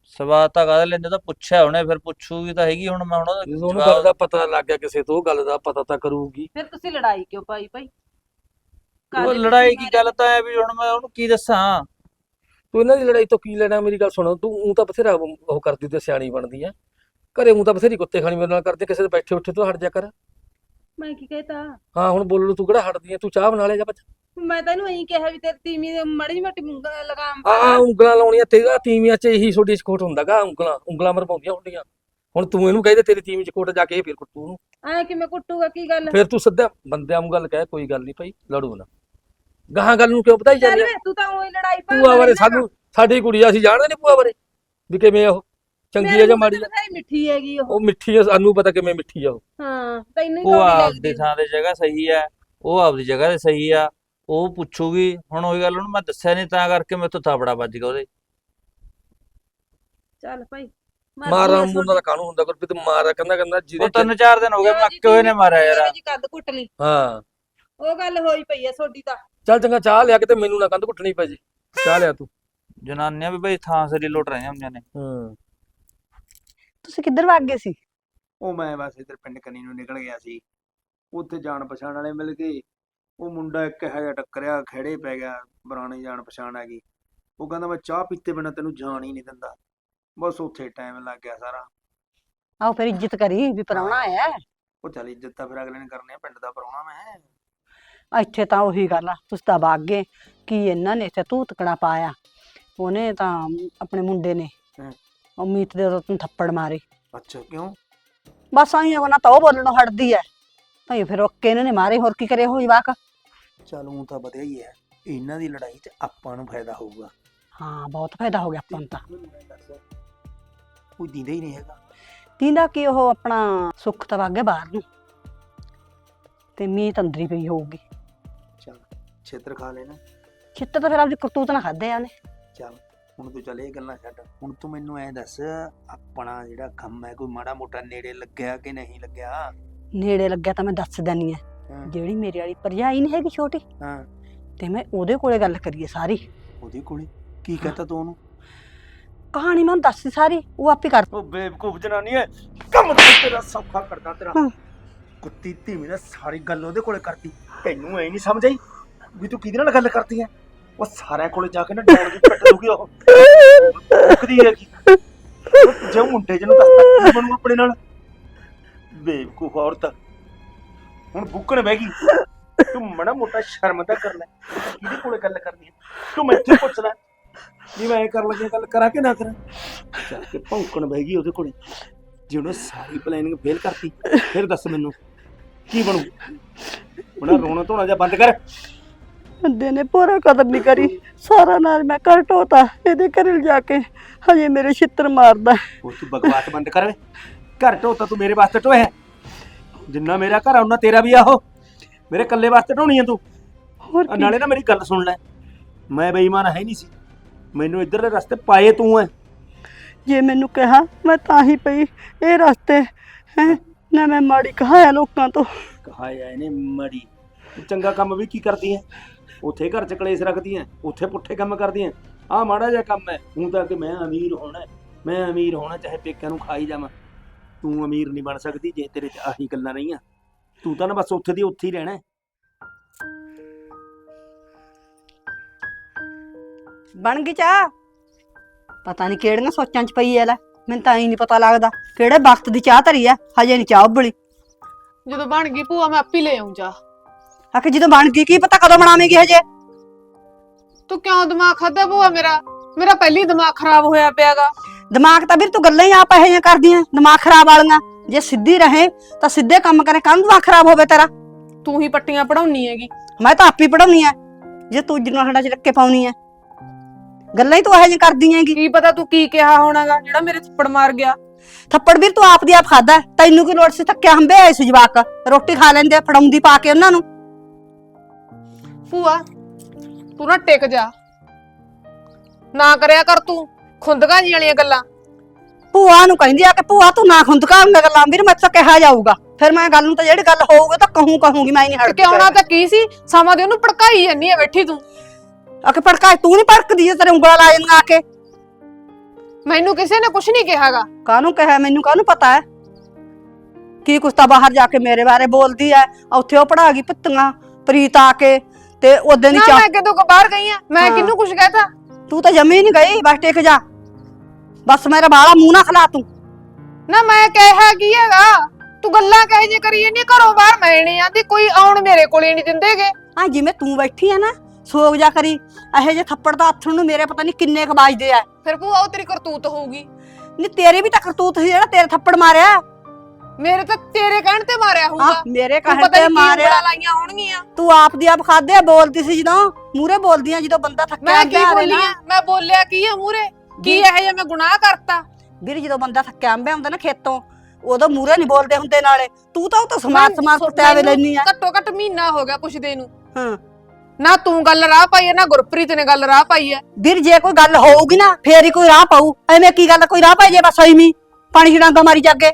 ਸਵਾਦ ਤਾਂ ਕਾਹਦਾ ਲੈਂਦੇ ਤਾਂ ਪੁੱਛਿਆ ਉਹਨੇ ਫਿਰ ਪੁੱਛੂਗੀ ਤਾਂ ਹੈਗੀ ਹੁਣ ਮੈਂ ਹੁਣ ਉਹਦਾ ਜਦੋਂ ਉਹਨੂੰ ਜਵਾਬ- ਗੱਲ ਦਾ ਪਤਾ ਲੱਗ ਗਿਆ ਕਿਸੇ ਤੋਂ ਉਹ ਗੱਲ ਦਾ ਪਤਾ ਤਾਂ ਕਰੂਗੀ। ਫਿਰ ਤੁਸੀਂ ਲੜਾਈ ਕਿਉਂ ਪਾਈ ਭਾਈ? ਉਹ ਲੜਾਈ ਕੀ ਗੱਲ ਤਾਂ ਹੈ ਵੀ ਹੁਣ ਮੈਂ ਉਹਨੂੰ ਕੀ ਦੱਸਾਂ? ਤੂੰ ਇਹਨਾਂ ਦੀ ਲੜਾਈ ਤੋਂ ਕੀ ਲੈਣਾ ਮੇਰੀ ਗੱਲ ਸੁਣ ਤੂੰ ਉਹ ਤਾਂ ਬਥੇਰਾ ਉਹ ਕਰਦੀ ਤੇ ਸਿਆਣੀ ਬਣਦੀ ਆ ਘਰੇ ਨੂੰ ਤਾਂ ਬਥੇਰੀ ਕੁੱਤੇ ਖਾਣੀ ਮੇਰੇ ਨਾਲ ਕਰਦੇ ਕਿਸੇ ਦੇ ਬੈਠੇ ਉੱਠੇ ਤੋਂ ਹਟ ਜਾ ਕਰ। ਮੈਂ ਕੀ ਕਹਿਤਾ? ਹਾਂ ਹੁਣ ਬੋਲਣ ਤੂੰ ਕਿਹੜਾ ਹਟਦੀ ਐ ਤੂੰ ਚਾਹ ਬਣਾ ਲੈ ਜਾ ਬੱਚਾ ਮੈਂ ਤੈਨੂੰ ਇਹੀ ਕਿਹਾ ਵੀ ਤੇਰੀ ਤੀਵੀਂ ਦੇ ਮਾੜੀ ਮੋਟੀ ਉਂਗਲ ਲਗਾਮ ਆ ਉਂਗਲਾਂ ਲਾਉਣੀਆਂ ਤੇਰਾ ਤੀਵੀਆਂ 'ਚ ਇਹੀ ਛੋਟੀ ਸਕੋਟ ਹੁੰਦਾਗਾ ਉਂਗਲਾਂ ਉਂਗਲਾਂ ਮਰਵਾਉਂਦੀਆਂ ਹੁੰਦੀਆਂ। ਹੁਣ ਤੂੰ ਇਹਨੂੰ ਕਹਦੇ ਤੇਰੀ ਤੀਵੀਂ 'ਚ ਕੋਟ ਜਾ ਕੇ ਇਹ ਫਿਰ ਕੁੱਟੂ ਨੂੰ ਐ ਕਿਵੇਂ ਕੁੱਟੂਗਾ ਕੀ ਗੱਲ? ਫਿਰ ਤੂੰ ਸਿੱਧਾ ਬੰਦਿਆਂ ਨੂੰ ਗੱਲ ਕਹਿ ਕੋਈ ਗੱਲ ਨਹੀਂ ਭਾਈ ਲੜੂ ਨਾ। ਗਾਹਾਂ ਗੱਲ ਨੂੰ ਕਿਉਂ ਵਧਾਈ ਜਾਂਦੇ ਤੂੰ ਤਾਂ ਉਹੀ ਲੜਾਈ ਪਾ ਭੂਆ ਬਾਰੇ ਸਾਨੂੰ ਸਾਡੀ ਕੁੜੀ ਆ, ਅਸੀਂ ਜਾਣਦੇ ਨਹੀਂ ਭੂਆ ਬਾਰੇ ਵੀ ਕਿਵੇਂ ਆ ਉਹ। ਚੰਗੀ ਆ ਜਾਂ ਮਾੜੀ ਆ? ਮਿੱਠੀ ਹੈਗੀ ਉਹ। ਉਹ ਮਿੱਠੀ ਆ ਸਾਨੂੰ ਪਤਾ ਕਿਵੇਂ ਮਿੱਠੀ ਆ ਉਹ। ਹਾਂ ਤੈਨੂੰ ਹੀ ਉਹ ਕੌੜੀ ਆਪਦੀ ਲੱਗਦੀ ਥਾਂ ਤੇ ਜਗ੍ਹਾ ਸਹੀ ਹੈ ਉਹ ਆਪਦੀ ਜਗ੍ਹਾ ਤੇ ਸਹੀ ਆ ਉਹ ਪੁੱਛੂਗੀ ਹੁਣ ਉਹੀ ਗੱਲ ਉਹਨੂੰ ਮੈਂ ਦੱਸਿਆ ਨਹੀਂ ਤਾਂ ਕਰਕੇ ਮੈਥੋਂ ਥਾਪੜਾ ਵੱਜ ਗਿਆ ਉਹਦੇ। ਚੱਲ ਭਾਈ ਮਾਰਾ ਮੁੰਡਾ ਦਾ ਕਾਨੂੰਨ ਹੁੰਦਾ ਗੁਰਪ੍ਰੀਤ ਮਾਰਾ ਕਹਿੰਦਾ ਕਹਿੰਦਾ ਜਿਹਦੇ ਉਹ ਤਿੰਨ ਚਾਰ ਦਿਨ ਹੋ ਗਏ ਮੱਕੇ ਹੋਏ ਨੇ ਮਾਰਿਆ ਯਾਰ। ਜੀ ਕੱਦ ਕੁੱਟ ਲਈ। ਹਾਂ। ਉਹ ਗੱਲ ਹੋਈ ਪਈ ਐ ਸੋਡੀ ਤਾਂ। ਚੱਲ ਚੰਗਾ ਚਾਹ ਲਿਆ ਕਿਤੇ ਮੈਨੂੰ ਨਾ ਕੰਧ ਕੁੱਟਣੀ ਪੈ ਜੀ। ਚਾਹ ਲਿਆ ਤੂੰ। ਜਨਾਨੀਆਂ ਵੀ ਬਈ ਥਾਂ ਸਿਰੀ ਲੁੱਟ ਰਹੀਆਂ ਹੁੰਦੀਆਂ ਨੇ। ਹੂੰ। ਤੁਸੀਂ ਕਿੱਧਰ ਵਗ ਗਏ ਸੀ? ਉਹ ਮੈਂ ਬਸ ਇੱਧਰ ਪਿੰਡ ਕੰਨੀ ਨੂੰ ਨਿਕਲ ਗਿਆ ਸੀ। ਉੱਥੇ ਜਾਣ ਪਛਾਣ ਵਾਲੇ ਮਿਲ ਗਏ। ਉਹ ਮੁੰਡਾ ਇੱਕ ਇਹੋ ਜਿਹਾ ਟੱਕਰਿਆ ਖੜੇ ਪੈ ਗਿਆ ਪੁਰਾਣੀ ਜਾਣ ਪਛਾਣ ਆ ਗਈ। ਉਹ ਕਹਿੰਦਾ ਮੈਂ ਚਾਹ ਪੀਤੇ ਬਿਨਾ ਤੈਨੂੰ ਜਾਣ ਹੀ ਨਹੀਂ ਦਿੰਦਾ। ਬਸ ਉੱਥੇ ਟਾਈਮ ਲੱਗ ਗਿਆ ਸਾਰਾ। ਆਓ ਫਿਰ ਇੱਜ਼ਤ ਕਰੀ ਵੀ ਪਰਾਉਣਾ ਆਇਆ। ਹੈ। ਉਹ ਚੱਲ ਇੱਜ਼ਤ ਤਾਂ ਫਿਰ ਅਗਲੇ ਨੇ ਕਰਨੀ ਆ ਪਿੰਡ ਦਾ ਪਰਾਉਣਾ ਮੈਂ। ਇੱਥੇ ਤਾਂ ਉਹੀ ਗੱਲ ਆ ਤੁਸੀਂ ਤਾਂ ਵਗ ਗਏ ਕੀ ਇਹਨਾਂ ਨੇ ਇੱਥੇ ਤੂੰ ਤਕੜਾ ਪਾਇਆ? ਉਹਨੇ ਤਾਂ ਆਪਣੇ ਮੁੰਡੇ ਨੇ। ਉਮੀਦ ਦੇ ਤੋਂ ਥੱਪੜ ਮਾਰੇ। ਅੱਛਾ ਕਿਉਂ? ਬਸ ਆਈ ਨਾ ਤਾਂ ਉਹ ਬੋਲਣੋਂ ਹਟਦੀ ਐ। ਭਾਈ ਫਿਰ ਓਕੇ ਇਹਨਾਂ ਨੇ ਮਾਰੇ ਹੋਰ ਕੀ ਕਰੇ ਹੋਈ ਵਾਕ ਚੱਲ ਉਹ ਤਾਂ ਵਧੀਆ ਹੀ ਹੈ ਇਹਨਾਂ ਦੀ ਲੜਾਈ 'ਚ ਆਪਾਂ ਨੂੰ ਫਾਇਦਾ ਹੋਊਗਾ। ਹਾਂ ਬਹੁਤ ਫਾਇਦਾ ਹੋ ਗਿਆ ਆਪਾਂ ਨੂੰ ਤਾਂ। ਕੋਈ ਦਿੰਦਾ ਹੀ ਨਹੀਂ ਹੈਗਾ। ਤੀਂਦਾ ਕਿ ਉਹ ਆਪਣਾ ਸੁੱਖ ਤਾਂ ਵਗ ਬਾਹਰ ਨੂੰ ਤੇ ਮੀਤ ਅੰਦਰ ਹੀ ਪਈ ਹੋਊਗੀ। ਛੇਤਰ ਖਾ ਲੈਣਾ। ਚਿੱਤ ਤਾਂ ਫਿਰ ਆਪਦੀ ਕਰਤੂਤ ਨਾ ਖਾਦੇ ਆ ਉਹਨੇ। ਚੱਲ ਹੁਣ ਤੂੰ ਚੱਲ ਇਹ ਗੱਲਾਂ ਛੱਡ। ਹੁਣ ਤੂੰ ਮੈਨੂੰ ਐਂ ਦੱਸ ਆਪਣਾ ਜਿਹੜਾ ਕੰਮ ਹੈ ਕੋਈ ਮਾੜਾ ਮੋਟਾ ਨੇੜੇ ਲੱਗਿਆ ਕਿ ਨਹੀਂ ਲੱਗਿਆ? ਨੇੜੇ ਲੱਗਿਆ ਤਾਂ ਮੈਂ ਦੱਸ ਦਿੰਨੀ ਆ। ਹਾਂ। ਜਿਹੜੀ ਮੇਰੀ ਵਾਲੀ ਭਰਜਾਈ ਨਹੀਂ ਹੈਗੀ ਛੋਟੀ ਹਾਂ। ਤੇ ਮੈਂ ਉਹਦੇ ਕੋਲੇ ਗੱਲ ਕਰੀਏ ਸਾਰੀ। ਉਹਦੇ ਕੋਲੇ? ਕੀ ਕਹਤਾ ਤੂੰ ਉਹਨੂੰ? ਕਹਾਣੀ ਮੈਂ ਉਹਨੂੰ ਦੱਸੀ ਸਾਰੀ ਉਹ ਆਪੇ ਕਰ ਉਹ ਬੇਵਕੂਫ ਜਨਾਨੀ ਹੈ ਕੰਮ ਤਾਂ ਤੇਰਾ ਸੌਖਾ ਕਰਦਾ ਤੇਰਾ। ਹਾਂ। ਕੁੱਤੀ ਧੀਮੀ ਨੇ ਸਾਰੀ ਗੱਲ ਉਹਦੇ ਕੋਲੇ ਕਰਤੀ ਤੈਨੂੰ ਐ ਨਹੀਂ ਸਮਝ ਆਈ? ਵੀ ਤੂੰ ਕਿਹਦੇ ਨਾਲ ਗੱਲ ਕਰਦੀ ਐ? ਉਹ ਸਾਰਿਆਂ ਕੋਲੇ ਜਾ ਕੇ ਨਾ ਡਾਉਣ ਦੀ ਪਿੱਟ ਦੂਗੀ ਉਹ। ਮੁੱਕਦੀ ਹੈਗੀ। ਉਹ ਜੇ ਮੁੰਡੇ ਜਿਹਨੂੰ ਦੱਸਦਾ ਕੀ ਆਪਣੇ ਨਾਲ? ਬੇਵਕੂਫ ਔਰਤ। ਹੁਣ ਬੁੱਕਣ ਬਹਿ ਗਈ। ਤੂੰ ਮੜਾ ਮੋਟਾ ਸ਼ਰਮ ਤਾਂ ਕਰ ਲੈ। ਕਿਹਦੇ ਕੋਲੇ ਗੱਲ ਕਰਨੀ ਹੈ? ਤੂੰ ਮੈਥੋਂ ਪੁੱਛ ਲੈ। ਵੀ ਮੈਂ ਇਹ ਕਰ ਲੱਗਿਆ ਗੱਲ ਕਰਾਂ ਕਿ ਨਾ ਕਰਾਂ? ਚੱਲ ਕੇ ਭੌਂਕਣ ਬਹਿ ਗਈ ਉਹਦੇ ਕੋਲੇ। ਜੇ ਉਹਨੇ ਸਾਰੀ ਪਲੈਨਿੰਗ ਫੇਲ ਕਰਤੀ, ਫਿਰ ਦੱਸ ਮੈਨੂੰ, ਕੀ ਬਣੂ? ਉਹਨਾਂ ਰੋਣਾ ਧੋਣਾ ਜਾਂ ਬੰਦ ਕਰ। ਬੰਦੇ ਨੇ ਪੂਰਾ ਕਦਰ ਨਹੀਂ ਕਰੀ। ਸਾਰਾ ਨਾਲ ਮੈਂ ਘਰ ਢੋਤਾ ਇਹਦੇ ਘਰੇ ਜਾ ਕੇ ਹਜੇ ਮੇਰੇ ਛਿੱਤਰ ਮਾਰਦਾ। ਉਹ ਤੂੰ ਬਕਵਾਸ ਬੰਦ ਕਰ ਵੇ। ਘਰ ਢੋਤਾ ਤੂੰ ਮੇਰੇ ਵਾਸਤੇ ਢੋਇਆ ਜਿੰਨਾ ਮੇਰਾ ਘਰ ਆ ਉਹਨਾਂ ਤੇਰਾ ਵੀ ਆਹੋ ਮੇਰੇ ਇਕੱਲੇ ਵਾਸਤੇ ਢੋਣੀ ਆ ਤੂੰ। ਹੋਰ ਆ ਕੀ। ਨਾਲੇ ਨਾ ਮੇਰੀ ਗੱਲ ਸੁਣ ਲੈ। ਮੈਂ ਬੇਈਮਾਨ ਹੈ ਨਹੀਂ ਸੀ। ਮੈਨੂੰ ਇੱਧਰਲੇ ਰਸਤੇ ਪਾਏ ਤੂੰ ਐ। ਜੇ ਮੈਨੂੰ ਕਿਹਾ ਮੈਂ ਤਾਂ ਹੀ ਪਈ। ਇਹ ਰਸਤੇ ਹੈ ਨਾ ਮੈਂ ਮਾੜੀ ਕਹਾਇਆ ਲੋਕਾਂ ਤੋਂ। ਕਹਾਇਆ ਇਹਨੇ ਮੜੀ। ਤੂੰ ਚੰਗਾ ਕੰਮ ਵੀ ਕੀ ਕਰਦੀ ਐ? ਉੱਥੇ ਘਰ ਚ ਕਲੇਸ਼ ਰੱਖਦੀ ਐ ਉੱਥੇ ਪੁੱਠੇ ਕੰਮ ਕਰਦੀ ਐ ਆਹ ਮਾੜਾ ਜਿਹਾ ਕੰਮ ਐ ਹੁਣ ਤਾਂ ਕਿ ਮੈਂ ਅਮੀਰ ਹੋਣਾ ਹੈ। ਮੈਂ ਅਮੀਰ ਹੋਣਾ ਚਾਹੇ ਪੇਕਿਆਂ ਨੂੰ ਖਾਈ ਜਾਵਾਂ। ਤੂੰ ਅਮੀਰ ਨਹੀਂ ਬਣ ਸਕਦੀ ਜੇ ਤੇਰੇ ਚ ਆਹੀ ਗੱਲਾਂ ਰਹੀਆਂ। ਤੂੰ ਤਾਂ ਨਾ ਬਸ ਉੱਥੇ ਦੀ ਉੱਥੇ ਹੀ ਰਹਿਣਾ ਹੈ। ਬਣ ਗਈ ਚਾਹ? ਪਤਾ ਨਹੀਂ ਕਿਹੜੀਆਂ ਸੋਚਾਂ 'ਚ ਪਈ ਐ ਲੈ ਮੈਨੂੰ ਤਾਂ ਹੀ ਨਹੀਂ ਪਤਾ ਲੱਗਦਾ ਕਿਹੜੇ ਵਕਤ ਦੀ ਚਾਹ ਧਰੀ ਐ ਹਜੇ ਨਹੀਂ ਚਾਹ ਉਬਲੀ। ਜਦੋਂ ਬਣ ਗਈ ਭੂਆ ਮੈਂ ਆਪੇ ਲੈ ਆਉਂ ਜਾ ਆਖੇ ਜਦੋਂ ਬਣ ਗਈ ਕੀ ਪਤਾ ਕਦੋਂ ਬਣਾਵੇਂਗੀ ਹਜੇ ਤੂੰ ਕਿਉਂ ਦਿਮਾਗ ਖਾਦਾ ਭੂਆ ਮੇਰਾ? ਮੇਰਾ ਪਹਿਲੀ ਦਿਮਾਗ ਖਰਾਬ ਹੋਇਆ ਪਿਆਗਾ। ਦਿਮਾਗ ਤਾਂ ਵੀਰ ਤੂੰ ਗੱਲਾਂ ਹੀ ਆਪ ਇਹੋ ਜਿਹੀਆਂ ਕਰਦੀਆਂ ਦਿਮਾਗ ਖਰਾਬ ਵਾਲੀਆਂ। ਜੇ ਸਿੱਧੀ ਰਹੇ ਤਾਂ ਸਿੱਧੇ ਕੰਮ ਕਰੇ ਕੰਨ ਦਿਮਾਗ ਖਰਾਬ ਹੋਵੇ ਤੇਰਾ? ਤੂੰ ਹੀ ਪੱਟੀਆਂ ਪੜਾਉਣੀ ਹੈਗੀ। ਮੈਂ ਤਾਂ ਆਪੀ ਪੜਾਉਣੀ ਐ ਜੇ ਤੂੰ ਜਿੰਨਾ ਹੱਡਾਂ 'ਚ ਰੱਕੇ ਪਾਉਣੀ ਐ ਗੱਲਾਂ ਹੀ ਤੂੰ ਇਹੋ ਜਿਹੀਆਂ ਕਰਦੀ ਹੈਗੀ। ਕੀ ਪਤਾ ਤੂੰ ਕੀ ਕਿਹਾ ਹੋਣਾਗਾ ਜਿਹੜਾ ਮੇਰੇ ਥੱਪੜ ਮਾਰ ਗਿਆ। ਥੱਪੜ ਵੀਰ ਤੂੰ ਆਪ ਦੀ ਆਪ ਖਾਦਾ। ਤੈਨੂੰ ਕੀ ਲੋੜ ਸੀ ਥੱਕਿਆ ਹੰਬੇ ਆਏ ਸੀ ਜਵਾਕ। ਰੋਟੀ ਖਾ ਲੈਂਦੇ ਆ, ਫੜਾਉਂਦੀ ਪਾ ਕੇ ਉਹਨਾਂ ਨੂੰ। ਭੂਆ ਤੂੰ ਨਾ ਟਿਕ ਜਾ। ਨਾ ਕਰਿਆ ਕਰ ਤੂੰ ਖੁੰਦਕਾਂ ਜੀ ਵਾਲੀਆਂ ਗੱਲਾਂ। ਭੂਆ ਨੂੰ ਕਹਿੰਦੀ ਆ ਕਿ ਭੂਆ ਤੂੰ ਨਾ ਖੁੰਦਕਾ ਹੁੰਗਾ ਗੱਲਾਂ ਵੀਰ ਮੈਂ ਤਾਂ ਕਿਹਾ ਜਾਊਗਾ। ਫਿਰ ਮੈਂ ਗੱਲ ਨੂੰ ਤਾਂ ਜਿਹੜੀ ਗੱਲ ਹੋਊਗਾ ਤਾਂ ਕਹੂੰ ਕਹੂੰਗੀ ਮੈਂ ਨਹੀਂ ਹਟਦੀ ਕਿਉਂ ਨਾ ਤਾਂ ਕੀ ਸੀ? ਸਮਾਂ ਦੇ ਉਹਨੂੰ ਭੜਕਾਈ ਜਾਨੀ ਆ ਬੈਠੀ ਤੂੰ। ਆ ਕਿ ਭੜਕਾ ਤੂੰ ਨਹੀਂ ਭੜਕਦੀ ਜੇ ਤੇਰੇ ਉਂਗਲਾਂ ਲਾ ਜਾਂਦੀਆਂ ਆ ਕੇ। ਮੈਨੂੰ ਕਿਸੇ ਨੇ ਕੁਝ ਨਹੀਂ ਕਿਹਾਗਾ ਕਾਹਨੂੰ ਕਿਹਾ? ਮੈਨੂੰ ਕਾਹਨੂੰ ਪਤਾ ਹੈ? ਕੀ ਕੁਛ ਤਾਂ ਬਾਹਰ ਜਾ ਕੇ ਮੇਰੇ ਬਾਰੇ ਬੋਲਦੀ ਐ ਉੱਥੇ ਉਹ ਪੜਾ ਗਈ ਪਿੱਤੀਆਂ ਪ੍ਰੀਤ ਆ ਕੇ। ਤੇ ਉਦੋਂ ਦੀ ਨਾ ਚਾਹ ਮੈਂ ਕਿਦੋਂ ਕੋ ਬਾਹਰ ਗਈ ਆ? ਮੈਂ ਹਾਂ। ਕਿਹਨੂੰ ਕੁਝ ਕਹਿਤਾ? ਤੂੰ ਤਾਂ ਜੰਮੀ ਨਹੀਂ ਗਈ ਬਸ ਟਿਕ ਜਾ। ਬਸ ਮੇਰਾ ਬਾਲਾ ਮੂੰਹ ਨਾ ਖਲਾ ਤੂੰ। ਨਾ ਮੈਂ ਕਿਹਾ ਕੀ ਹੈਗਾ? ਤੂੰ ਗੱਲਾਂ ਕਹੇ ਜੇ ਕਰੀ ਜਾਂਦੀ ਘਰੋਂ ਬਾਹਰ ਮੈਂ ਨਹੀਂ ਆਂਦੀ ਕੋਈ ਆਉਣ ਮੇਰੇ ਕੋਲੇ ਨਹੀਂ ਦਿੰਦੇਗੇ। ਆ ਜਿਵੇਂ ਤੂੰ ਬੈਠੀ ਆ ਨਾ ਸੋਗ ਜਾ ਕਰੀ। ਇਹੋ ਜੇ ਥੱਪੜ ਦਾ ਹੱਥ ਨੂੰ ਮੇਰੇ ਪਤਾ ਨਹੀਂ ਕਿੰਨੇ ਕੁ ਵੱਜਦੇ ਆ। ਫਿਰ ਭੂਆ ਉਹ ਤੇਰੀ ਕਰਤੂਤ ਹੋਊਗੀ। ਨਹੀਂ ਤੇਰੀ ਵੀ ਤਾਂ ਕਰਤੂਤ ਸੀ ਜਿਹੜਾ ਤੇਰੇ ਥੱਪੜ ਮਾਰਿਆ। ਮੇਰੇ ਤਾਂ ਤੇਰੇ ਕਹਿਣ ਤੇ ਮਾਰਿਆ ਹੋਊਗਾ। ਮੇਰੇ ਤੂੰ ਕਹਿਣ ਪਤਾ ਤੇ ਕੀ ਮਾਰਿਆ। ਉਂਗਲਾਂ ਲਾਈਆਂ ਹੋਣਗੀਆਂ। ਤੂੰ ਆਪ ਦੀ ਆਪ ਖਾਦੇ ਬੋਲਦੀ ਸੀ ਜਦੋਂ? ਮੂਰੇ ਬੋਲਦੀਆਂ ਜਦੋਂ ਬੰਦਾ ਥੱਕਿਆ ਮੈਂ ਕੀ ਬੋਲੀ ਨਾ। ਆ? ਮੈਂ ਬੋਲਿਆ ਕੀ ਆ ਮੂਰੇ ਕੀ ਇਹ ਜਿਹਾ ਮੈਂ ਗੁਨਾਹ ਕਰਤਾ? ਵੀਰ ਜਦੋਂ ਬੰਦਾ ਥੱਕਿਆ ਅੰਬਿਆ ਹੁੰਦਾ ਨਾ ਖੇਤੋਂ ਉਦੋਂ ਮੂਰੇ ਨਹੀਂ ਬੋਲਦੇ ਹੁੰਦੇ ਨਾਲੇ। ਤੂੰ ਤਾਂ ਉਹ ਤਾਂ ਸਮਾਨ ਮੈਂ- ਸਮਾਨ ਕੁੱਟਿਆ ਵੇ ਮੈਨੂੰ ਲੈਣੀ ਆ। ਘੱਟੋ ਘੱਟ ਮਹੀਨਾ ਹੋ ਗਿਆ ਪੁੱਛਦੇ ਨੂੰ। ਹਾਂ। ਨਾ ਤੂੰ ਗੱਲ ਰਾਹ ਪਾਈ ਹੈ ਨਾ ਗੁਰਪ੍ਰੀਤ ਨੇ ਗੱਲ ਰਾਹ ਪਾਈ ਹੈ ਵੀਰ ਜੇ ਕੋਈ ਗੱਲ ਹੋਊਗੀ ਨਾ ਫੇਰ ਹੀ ਕੋਈ ਰਾਹ ਪਾਊ। ਐਵੇਂ ਕੀ ਗੱਲ ਕੋਈ ਰਾਹ ਪਾਈ ਜੇ ਬਸ ਐਵੇਂ ਪਾਣੀ ਛਡਾਂਗਾ ਮਾਰੀ ਜਾਗੇ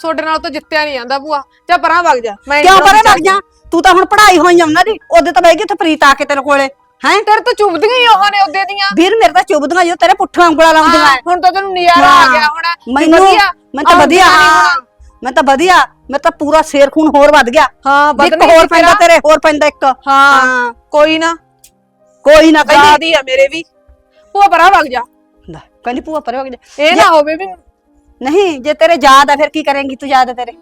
ਤੁਹਾਡੇ ਨਾਲ ਤਾਂ ਜਿੱਤਿਆ ਨਹੀਂ ਜਾਂਦਾ ਭੂਆ। ਜਾ ਪਰਾਂ ਵਗ ਜਾ। ਮੈਂ ਕਿਉਂ ਪਰੇ। ਲੱਗ ਜਾ? ਤੂੰ ਤਾਂ ਹੁਣ ਪੜ੍ਹਾਈ ਹੋਈ ਆ ਉਹਨਾਂ ਦੀ। ਉਹਦੇ ਤਾਂ ਬੈਗੀ ਉੱਥੇ ਪ੍ਰੀਤ ਆ ਕੇ ਤੇਰੇ ਕੋਲੇ। ਹੈ? ਤੇਰੇ ਤੋਂ ਚੁੱਭਦੀਆਂ ਹੀ ਉਹ ਨੇ ਉਹਦੇ ਦੀਆਂ। ਵੀਰ ਮੇਰੇ ਤਾਂ ਚੁੱਭਦੀਆਂ ਜੋ ਤੇਰੇ ਪੁੱਠਾ ਉਂਗਲਾ ਲਾਉਂਦੀਆਂ ਹਾਂ, ਹੁਣ ਤਾਂ ਤੈਨੂੰ ਨਜ਼ਾਰਾ ਆ। ਗਿਆ ਹੋਣਾ। ਵੀ ਮੈਨੂੰ ਵਧੀਆ। ਮੈਂ ਤਾਂ ਆਉਂਦੀਆਂ ਵਧੀਆ। ਨੀ ਹਾਂ ਹੁਣ। ਮੈਂ ਤਾਂ ਵਧੀਆ। ਮੈਂ ਤਾਂ ਪੂਰਾ ਸ਼ੇਰ ਖੂਨ ਹੋਰ ਵੱਧ ਗਿਆ। ਹਾਂ ਵੀ ਇੱਕ ਹੋਰ ਪੈਂਦਾ ਤੇਰੇ। ਹੋਰ ਪੈਂਦਾ ਇੱਕ। ਹਾਂ ਕੋਈ ਨਾ। ਕੋਈ ਨਾ ਕਹਿੰਦੀ ਆ ਮੇਰੇ ਵੀ। ਭੂਆ ਪਰਾਂ ਵਗ ਜਾ। ਲੈ, ਕਹਿੰਦੀ ਭੂਆ ਪਰੇ ਹੋ ਗਏ ਇਹ ਨਾ ਹੋਵੇ ਵੀ ਨਹੀਂ ਜੇ ਤੇਰੇ ਯਾਦ ਆ ਫਿਰ ਕੀ ਕਰੇਂਗੀ ਤੂੰ ਯਾਦ ਤੇਰੇ?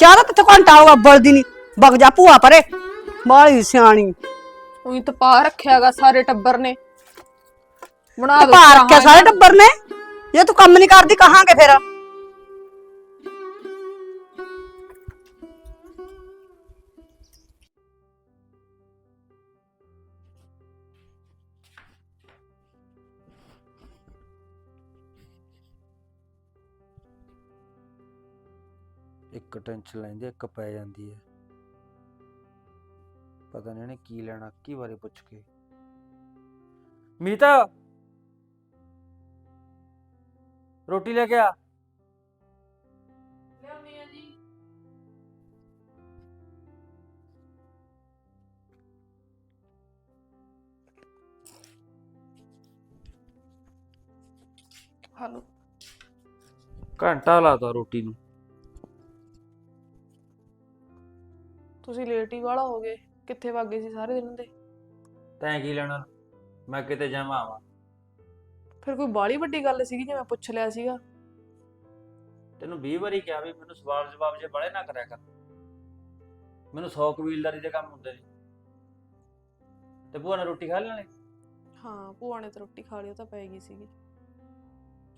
ਚਾਹਦਾ ਤੇ ਘੰਟਾ ਹੋਗਾ ਬਲਦੀ ਨਹੀਂ ਵਗ ਜਾ ਭੂਆ ਪਰੇ। ਬਾਲੀ ਸਿਆਣੀ। ਉਹੀ ਤਾਂ ਪਾ ਰੱਖਿਆਗਾ ਸਾਰੇ ਟੱਬਰ ਨੇ। ਬਣਾ ਦੋ ਭਾਰ ਰੱਖਿਆ ਸਾਰੇ ਟੱਬਰ ਨੇ। ਜੇ ਤੂੰ ਕੰਮ ਨਹੀਂ ਕਰਦੀ ਕਹਾਂਗੇ ਫਿਰ। ਇੱਕ ਟੈਨਸ਼ਨ ਲੈਂਦੀ ਇੱਕ ਪੈ ਜਾਂਦੀ ਹੈ। ਪਤਾ ਨਹੀਂ ਇਹਨੇ ਕੀ ਲੈਣਾ ਕੀ ਬਾਰੇ ਪੁੱਛ ਕੇ। ਮੀਤਾ! ਰੋਟੀ ਲੈ ਕੇ ਆ। ਹਲੋ ਘੰਟਾ ਲਾਤਾ ਰੋਟੀ ਨੂੰ। ਤੁਸੀਂ ਲੇਟ ਹੀ ਵਾਲਾ ਹੋ ਗਏ ਕਿੱਥੇ ਵਗ ਗਏ ਸੀ ਸਾਰੇ ਦਿਨ ਦੇ? ਤੈਂ ਕੀ ਲੈਣਾ? ਮੈਂ ਕਿਤੇ ਜਾਵਾਂ? ਆਵਾਂ ਫਿਰ ਕੋਈ ਬਾਲੀ ਵੱਡੀ ਗੱਲ ਸੀਗੀ ਜੇ ਮੈਂ ਪੁੱਛ ਲਿਆ ਸੀਗਾ। ਤੈਨੂੰ 20 ਵਾਰੀ ਕਿਹਾ ਵੀ ਮੈਨੂੰ ਸਵਾਲ ਜਵਾਬ ਜੇ ਬੜੇ ਨਾ ਕਰਿਆ ਕਰ। ਮੈਨੂੰ 100 ਕਬੀਲਦਾਰੀ ਦੇ ਕੰਮ ਹੁੰਦੇ ਨੇ। ਤੇ ਭੂਆ ਨੇ ਰੋਟੀ ਖਾ ਲੈਣੀ? ਹਾਂ ਭੂਆ ਨੇ ਤਾਂ ਰੋਟੀ ਖਾ ਲਈ ਉਹ ਤਾਂ ਪੈ ਗਈ ਸੀਗੀ।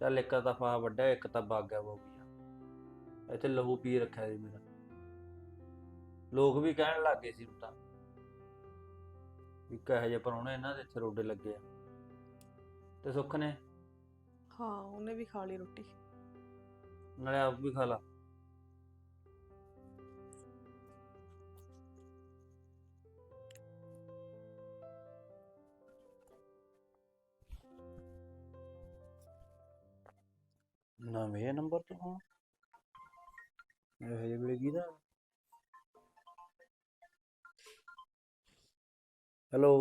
ਚੱਲ ਇੱਕ ਤਾਂ ਫਾ ਵੱਡਾ ਇੱਕ ਤਾਂ ਬਾਗਿਆ। ਹੋ ਗਿਆ ਇੱਥੇ ਲਹੂ ਪੀ ਰੱਖਿਆ ਜੀ ਮੇਰਾ। ਲੋਕ ਵੀ ਕਹਿਣ ਲੱਗ ਗਏ ਸੀ ਹੁਣ ਤਾਂ ਵੀ ਕਹੇ ਜੇ ਪਰੋਣੇ ਇਹਨਾਂ ਦੇ ਇੱਥੇ ਰੋਡੇ ਲੱਗੇ ਆ। ਤੇ ਸੁੱਖ ਨੇ? ਹਾਂ ਉਹਨੇ ਵੀ ਖਾ ਲਈ ਰੋਟੀ। ਨਾਲੇ ਆਪ ਵੀ ਖਾ ਲਾ। ਨਵੇਂ ਨੰਬਰ ਤੋਂ ਹਾਂ ਇਹ ਵੇਲੇ ਕਿਹਦਾ ਹੈਲੋ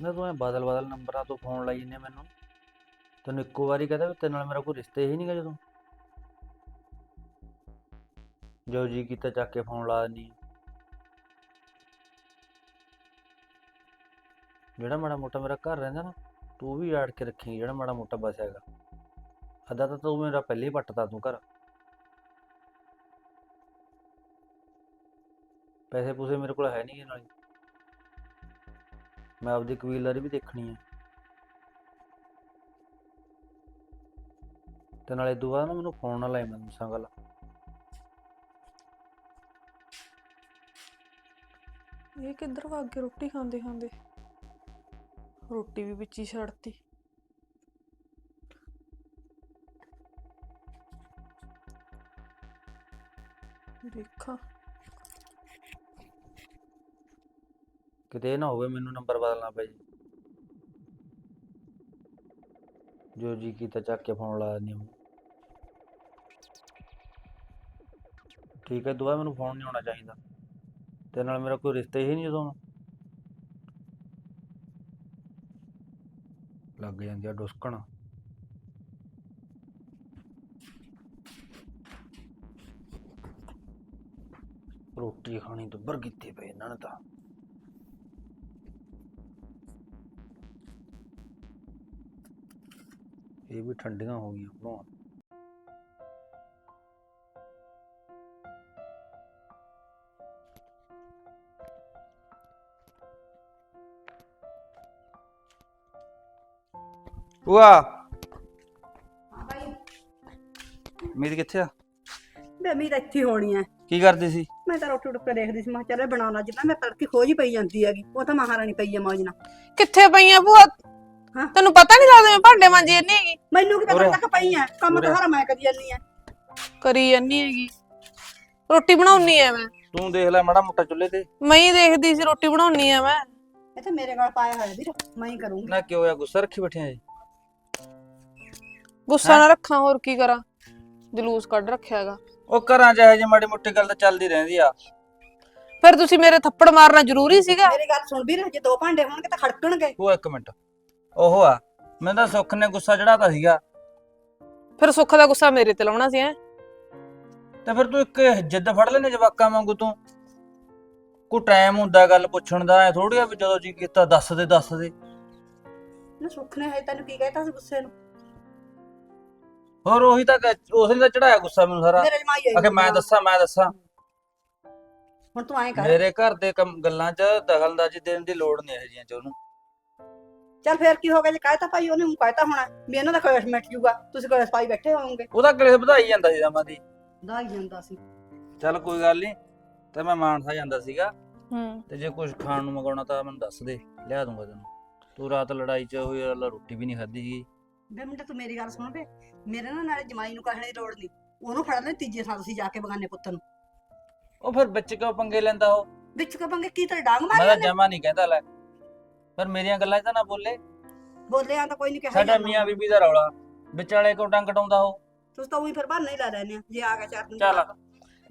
ਨਾ ਤੂੰ ਐ ਬਦਲ ਬਦਲ ਨੰਬਰਾਂ ਤੋਂ ਫੋਨ ਲਾਈ ਜੰਨੇ ਮੈਨੂੰ। ਤੈਨੂੰ ਇੱਕੋ ਵਾਰੀ ਕਹਦਾ ਵੀ ਤੇਰੇ ਨਾਲ ਮੇਰਾ ਕੋਈ ਰਿਸ਼ਤੇ ਹੀ ਨਹੀਂਗਾ ਜਦੋਂ। ਜੋ ਜੀ ਕੀਤਾ ਚੱਕ ਕੇ ਫੋਨ ਲਾ ਦਿੰਦੀ ਜਿਹੜਾ ਮਾੜਾ ਮੋਟਾ ਮੇਰਾ ਘਰ ਰਹਿੰਦਾ ਨਾ, ਤੂੰ ਵੀ ਆੜ ਕੇ ਰੱਖੀ ਜਿਹੜਾ ਮਾੜਾ ਮੋਟਾ ਬਸ ਹੈਗਾ। ਅੱਧਾ ਤਾਂ ਤੂੰ ਮੇਰਾ ਪਹਿਲੇ ਹੀ ਪੱਟਦਾ ਤੂੰ ਘਰ। ਪੈਸੇ ਪੂਸੇ ਮੇਰੇ ਕੋਲ ਹੈ ਨਹੀਂ ਨਾਲੇ। ਮੈਂ ਆਪਦੀ ਕਬੀਲਦਾਰੀ ਵੀ ਦੇਖਣੀ ਹੈ ਤੇ ਨਾਲੇ ਇਦੋਂ ਨਾ ਮੈਨੂੰ ਫੋਨ ਨਾ ਲਾਈ ਮੈਂ ਦੱਸਾਂ ਗੱਲ ਇਹ ਕਿੱਧਰ ਵਗ ਕੇ ਰੋਟੀ ਖਾਂਦੇ ਖਾਂਦੇ। ਰੋਟੀ ਵੀ ਵਿੱਚ ਹੀ ਛੱਡਤੀ ਦੇਖਾਂ ਕਿਤੇ ਇਹ ਨਾ ਹੋਵੇ ਮੈਨੂੰ ਨੰਬਰ ਬਦਲਣਾ ਪਏ ਜੇ। ਜੋ ਜੀ ਕੀਤਾ ਚੱਕ ਕੇ ਫੋਨ ਲਾ ਦਿੰਦੀ ਹਾਂ ਠੀਕ ਹੈ ਦੁਆ ਮੈਨੂੰ ਫੋਨ ਨਹੀਂ ਆਉਣਾ ਚਾਹੀਦਾ। ਤੇ ਨਾਲ ਮੇਰਾ ਕੋਈ ਰਿਸ਼ਤਾ ਹੀ ਨਹੀਂ ਜਦੋਂ ਲੱਗ ਜਾਂਦੀ ਆ ਡੁਸਕਣ। ਰੋਟੀ ਖਾਣੀ ਦੁੱਬਰ ਕੀਤੀ ਪਈ ਇਹਨਾਂ ਨੇ ਤਾਂ। ਇਹ ਵੀ ਠੰਡੀਆਂ ਹੋ ਗਈਆਂ ਬਣਾਉਣ ਭੂਆ। ਮੇਰੀ ਕਿੱਥੇ ਆ? ਬੇ ਮੀਰ ਇੱਥੇ ਹੀ ਹੋਣੀ ਐ ਕੀ ਕਰਦੀ ਸੀ? ਮੈਂ ਤਾਂ ਰੋਟੀ ਟੁੱਕ ਕੇ ਦੇਖਦੀ ਸੀ ਮੈਂ ਕਿਹਾ ਚੱਲ ਇਹ ਬਣਾਉਣਾ ਜਿੰਨਾ ਮੈਂ ਤੜਕੀ ਖੋਜ ਹੀ ਪਈ ਜਾਂਦੀ ਹੈਗੀ ਉਹ ਤਾਂ ਮਹਾਰਾਣੀ ਪਈ ਐ ਮੌਜ ਨਾਲ। ਕਿੱਥੇ ਪਈਆਂ ਭੂਆ? ਹਾਂ। ਤੈਨੂੰ ਪਤਾ ਨਹੀਂ ਲੱਗਦਾ ਮੈਂ ਭਾਂਡੇ ਮਾਂਜੀ ਨਹੀਂ ਹੈਗੀ? ਮੈਨੂੰ ਕੀ ਪਤਾ ਉਰੇ। ਤੱਕ ਪਈ ਐ ਕੰਮ ਤਾਂ। ਸਾਰਾ ਮੈਂ ਕਰੀ ਜਾਂਦੀ ਐ ਕਰੀ ਜਾਨੀ ਹੈਗੀ। ਰੋਟੀ ਬਣਾਉਣੀ ਐ ਮੈਂ। ਤੂੰ ਦੇਖ ਲੈ ਮਾੜਾ ਮੋਟਾ ਚੁੱਲ੍ਹੇ ਤੇ। ਮੈਂ ਹੀ ਦੇਖਦੀ ਸੀ ਰੋਟੀ ਬਣਾਉਣੀ ਐ ਮੈਂ। ਇਹ ਤਾਂ ਮੇਰੇ ਨਾਲ ਪਾਇਆ ਹੋਇਆ ਵੀਰ ਮੈਂ ਹੀ ਕਰੂੰਗੀ। ਨਾ ਕਿਉਂ ਆ? ਗੁੱਸਾ ਰੱਖੀ ਬੈਠਿਆ ਜੀ ਗੁੱਸਾ ਨਾ ਰੱਖਾਂ ਹੋਰ ਕੀ ਕਰਾਂ? ਜਲੂਸ ਕੱਢ ਰੱਖਿਆ ਹੈਗਾ। ਉਹ ਘਰਾਂ ਚ ਇਹੋ ਜਿਹੀ ਮਾੜੀ ਮੋਟੀ ਗੱਲ ਤਾਂ ਚੱਲਦੀ ਰਹਿੰਦੀ ਆ। ਫਿਰ ਤੁਸੀਂ ਮੇਰੇ ਥੱਪੜ ਮਾਰਨਾ ਜ਼ਰੂਰੀ ਸੀਗਾ? ਮੇਰੀ ਗੱਲ ਸੁਣ ਵੀਰ ਜੇ ਦੋ ਭਾਂਡੇ ਹੋਣਗੇ ਤਾਂ ਖੜਕਣਗੇ। ਉਹ ਇੱਕ ਮਿੰਟ। ਉਹ ਆ ਮੈਨੂੰ ਤਾਂ ਸੁੱਖ ਨੇ ਗੁੱਸਾ ਚੜਾਤਾ ਸੀਗਾ। ਫਿਰ ਸੁੱਖ ਦਾ ਗੁੱਸਾ ਮੇਰੇ ਤੇ ਲਾਉਣਾ ਸੀ ਐ ਤੇ ਫਿਰ ਤੂੰ ਇੱਕ ਜਿੱਦ ਫੜ ਲੈਨੇ ਜਵਾਕਾਂ ਵਾਂਗੂ ਤੂੰ। ਕੋਈ ਟਾਈਮ ਹੁੰਦਾ ਗੱਲ ਪੁੱਛਣ ਦਾ ਐ ਥੋੜੀ ਆ ਵੀ ਜਦੋਂ ਜੀ ਕੀਤਾ ਦੱਸ ਦੇ ਦੱਸ ਦੇ। ਨਾ ਸੁੱਖ ਨੇ ਹਜੇ ਤੈਨੂੰ ਕੀ ਕਹਿਤਾ ਸੀ ਗੁੱਸੇ ਨੂੰ? ਹੋਰ ਉਹੀ ਤਾਂ ਕਹਿ- ਉਸੇ ਨੇ ਤਾਂ ਚੜਾਇਆ ਗੁੱਸਾ ਮੈਨੂੰ ਸਾਰਾ। ਮੇਰੇ ਜਮਾਈ ਆਈ ਆਖੇ ਮੈਂ ਦੱਸਾਂ ਮੈਂ ਦੱਸਾਂ। ਹੁਣ ਤੂੰ ਐਂ ਕਰ। ਮੇਰੇ ਘਰ ਦੇ ਕੰਮ ਗੱਲਾਂ 'ਚ ਦਖਲਅੰਦਾਜ਼ੀ ਦੇਣ ਦੀ ਲੋੜ ਨਹੀਂ ਇਹ ਜੀਆਂ 'ਚ ਉਹਨੂੰ। ਚੱਲ ਫੇਰ ਕੀ ਹੋ ਗਿਆ? ਜੇ ਕਹਿਤਾ ਭਾਈ ਉਹਨੇ ਹੁਣ ਕਹਿਤਾ ਹੋਣਾ ਵੀ ਇਹਨਾਂ ਦਾ ਕਲੇਸ਼ ਮਿਟ ਜੂਗਾ ਤੁਸੀਂ ਕਲੇਸ਼ ਪਾਈ ਬੈਠੇ ਹੋਵੋਗੇ। ਉਹਦਾ ਕਲੇਸ਼ ਵਧਾਈ ਜਾਂਦਾ ਸੀ ਦਮਾਂ ਦੀ। ਦਾਈ ਜਾਂਦਾ ਸੀ। ਚੱਲ ਕੋਈ ਗੱਲ ਨਹੀਂ ਤੇ ਮੈਂ ਮਾਨਸਾ ਜਾਂਦਾ ਸੀਗਾ। ਹੂੰ। ਤੇ ਜੇ ਕੁਝ ਖਾਣ ਨੂੰ ਮੰਗਾਉਣਾ ਤਾਂ ਮੈਨੂੰ ਦੱਸ ਦੇ ਲਿਆ ਦੂੰਗਾ ਤੈਨੂੰ। ਤੂੰ ਰਾਤ ਲੜਾਈ 'ਚ ਹੋਈ ਅੱਲਾ ਰੋਟੀ ਵੀ ਨਹੀਂ ਖਾਧੀ ਸੀਗੀ। ਬੇ ਮੁੰਡੇ ਤੂੰ ਮੇਰੀ ਗੱਲ ਸੁਣ ਬੇ ਮੇਰੇ ਨਾਲ ਨਾਲੇ ਜਮਾਈ ਨੂੰ ਕਹਿਣ ਦੀ ਲੋੜ ਨਹੀਂ ਉਹਨੂੰ ਫੜ ਲੈ ਤੀਜੇ ਥਾਂ ਤੁਸੀਂ ਜਾ ਕੇ ਬਗਾਨੇ ਪੁੱਤ ਨੂੰ। ਉਹ ਫਿਰ ਵਿੱਚ ਕਿਉਂ ਪੰਗੇ ਲੈਂਦਾ ਉਹ? ਵਿੱਚ ਕਪਾਂਗੇ ਕੀ ਤੇਰੇ ਡਾਂਗ ਮੈਂ ਮਾਰੀ ਤਾਂ ਉਹਨੇ? ਜਮਾ ਨਹੀਂ ਕਹਿੰਦਾ ਲੈ। ਪਰ ਮੇਰੀਆਂ ਗੱਲਾਂ 'ਚ ਤਾਂ ਨਾ ਬੋਲੇ। ਬੋਲਿਆ ਤਾਂ ਕੋਈ ਨਹੀਂ ਕਿਹਾ ਸਾਡਾ ਜਾਂਦਾ। ਮੀਆਂ ਬੀਬੀ ਦਾ ਰੌਲਾ ਵਿਚਾਲੇ ਕੋ ਡੰਗ ਡਾਉਂਦਾ ਉਹ? ਤੁਸੀਂ ਤਾਂ ਉਹੀ ਫਿਰ ਬਹਾਨੇ ਹੀ ਲਾ ਆ ਜੇ ਆ ਗਿਆ ਚਾਰ ਦਿਨ ਚੱਲ। ਬਾਅਦ।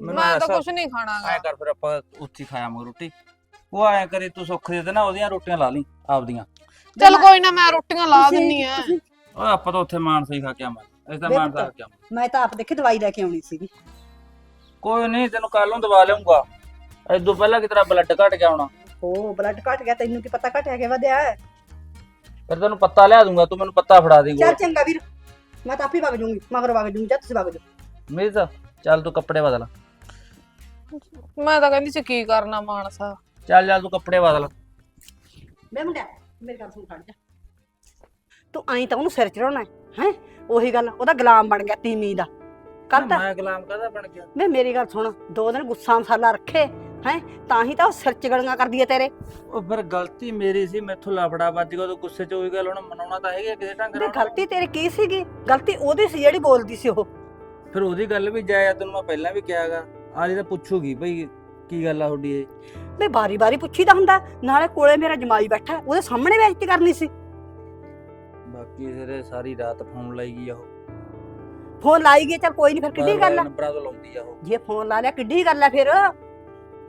ਮੈਂ ਤਾਂ ਕੁਝ ਨਹੀਂ ਖਾਣਾਗਾ ਐਂ ਕਰ ਫਿਰ ਆਪਾਂ ਉੱਥੇ ਖਾਵਾਂਗੇ ਰੋਟੀ। ਉਹ ਐਂ ਕਰੇ ਤੂੰ ਸੁੱਖ ਦੇ ਤੇ ਨਾ ਉਹਦੀਆਂ ਰੋਟੀਆਂ ਲਾ ਲਈ ਆਪਦੀਆਂ। ਚੱਲ ਕੋਈ ਨਾ ਮੈਂ ਰੋਟੀਆਂ ਲਾ ਤੁਸੀਂ- ਦਿੰਨੀ ਆ। ਤੁਸੀਂ- ਓਏ ਆਪਾਂ ਤਾਂ ਉੱਥੇ ਮਾਨਸਾ ਹੀ ਖਾ ਕੇ ਆਵਾਂਗੇ। ਅਸੀਂ ਤਾਂ ਮਾਨਸਾ। ਖਾ ਕੇ ਆਵਾਂਗੇ। ਮੈਂ ਤਾਂ ਆਪ ਦੇਖੀ ਦਵਾਈ ਲੈ ਕੇ ਆਉਣੀ ਸੀਗੀ। ਕੋਈ ਨਹੀਂ ਤੈਨੂੰ ਕੱਲ ਨੂੰ ਦਵਾ ਲਿਆਉਂਗਾ। ਐਦੋਂ ਪਹਿਲਾਂ ਕਿ ਤੇਰਾ ਬਲੱਡ ਘਟ ਗਿਆ ਹੋਣਾ। ਉਹ ਬਲੱਡ ਘਟ ਗਿਆ ਤੈਨੂੰ ਕੀ ਪਤਾ ਘਟਿਆ ਕਿ ਵਧਿਆ ਹੈ? ਫਿਰ ਤੈਨੂੰ ਪੱਤਾ ਲਿਆ ਦੂੰਗਾ ਤੂੰ ਮੈਨੂੰ ਪੱਤਾ ਫੜਾ ਦੇਂਗਾ ਚੱਲ ਚੰਗਾ ਵੀਰ ਮੈਂ ਤਾਂ ਆਪੇ ਵਗ ਜੂੰਗੀ ਮਗਰ ਵਗ ਜੂੰਗੀ ਜਾਂ ਤੁਸੀਂ ਵਗ ਜਾਓ। ਮੇਰੀ ਤਾਂ ਚੱਲ ਤੂੰ ਕੱਪੜੇ ਬਦਲ। ਮੈਂ ਤਾਂ ਕਹਿੰਦੀ ਸੀ ਕੀ ਕਰਨਾ ਮਾਨਸਾ। ਚੱਲ ਚੱਲ ਤੂੰ ਕੱਪੜੇ ਬਦਲ। ਮੈਂ ਮੁੰਡਿਆ ਮੇਰੀ ਗੱਲ ਸੁਣ ਖੜ ਜਾ। ਤੂੰ ਆਈ ਤਾਂ ਉਹਨੂੰ ਸਿਰ ਚੜਾਉਣਾ ਹੈ ਹੈ? ਉਹੀ ਗੱਲ ਉਹਦਾ ਗੁਲਾਮ ਬਣ ਗਿਆ ਤੀਮੀ ਦਾ। ਕੱਲ ਤਾਂ ਮੈਂ ਗੁਲਾਮ ਕਾਹਦਾ ਬਣ ਗਿਆ? ਮੈਂ ਮੇਰੀ ਗੱਲ ਸੁਣ ਦੋ ਦਿਨ ਗੁੱਸਾ ਮਸਾਲਾ ਰੱਖੇ ਹੈ? ਤਾਂ ਹੀ ਤਾਂ ਉਹ ਸਿਰ ਚ ਗਲੀਆਂ ਕਰਦੀ ਹੈ ਤੇਰੇ। ਉਹ ਫਿਰ ਗਲਤੀ ਮੇਰੀ ਸੀ ਮੈਥੋਂ ਲਫੜਾ ਵੱਜ ਗਿਆ ਉਹ ਗੁੱਸੇ 'ਚ ਉਹੀ ਗੱਲ ਹੁਣ ਮਨਾਉਣਾ ਤਾਂ ਹੈਗਾ ਕਿਸੇ ਢੰਗ ਨਾਲ। ਗਲਤੀ ਤੇਰੀ ਕੀ ਸੀਗੀ? ਗਲਤੀ ਉਹਦੀ ਸੀ ਜਿਹੜੀ ਬੋਲਦੀ ਸੀ ਉਹ। ਫਿਰ ਉਹਦੀ ਗੱਲ ਵੀ ਜਾਇਆ ਤੈਨੂੰ ਮੈਂ ਪਹਿਲਾਂ ਵੀ ਕਿਹਾਗਾ ਆਲੀ ਤਾਂ ਪੁੱਛੂਗੀ ਭਈ ਕੀ ਗੱਲ ਆ ਤੁਹਾਡੀ ਇਹ? ਵੀ ਬਾਰੀ ਬਾਰੀ ਪੁੱਛੀਦਾ ਹੁੰਦਾ ਨਾਲੇ ਕੋਲੇ ਮੇਰਾ ਜਮਾਈ ਬੈਠਾ ਉਹਦੇ ਸਾਹਮਣੇ ਬੇਇੱਜ਼ਤੀ ਕਰਨੀ ਸੀ। ਬਾਕੀ ਤੇਰੇ ਸਾਰੀ ਰਾਤ ਫੋਨ ਲਾਈ ਗਈ ਆ ਉਹ। ਫੋਨ ਲਾਈ ਗਈ ਚੱਲ ਕੋਈ ਨਹੀਂ ਫਿਰ ਕਿੱਡੀ ਗੱਲ ਆ? ਨੰਬਰਾਂ ਤੋਂ ਲਾਉਂਦੀ ਆ ਉਹ। ਜੇ ਫੋਨ ਲਾ ਲਿਆ ਕਿੱਡੀ ਗੱਲ ਆ ਫਿਰ?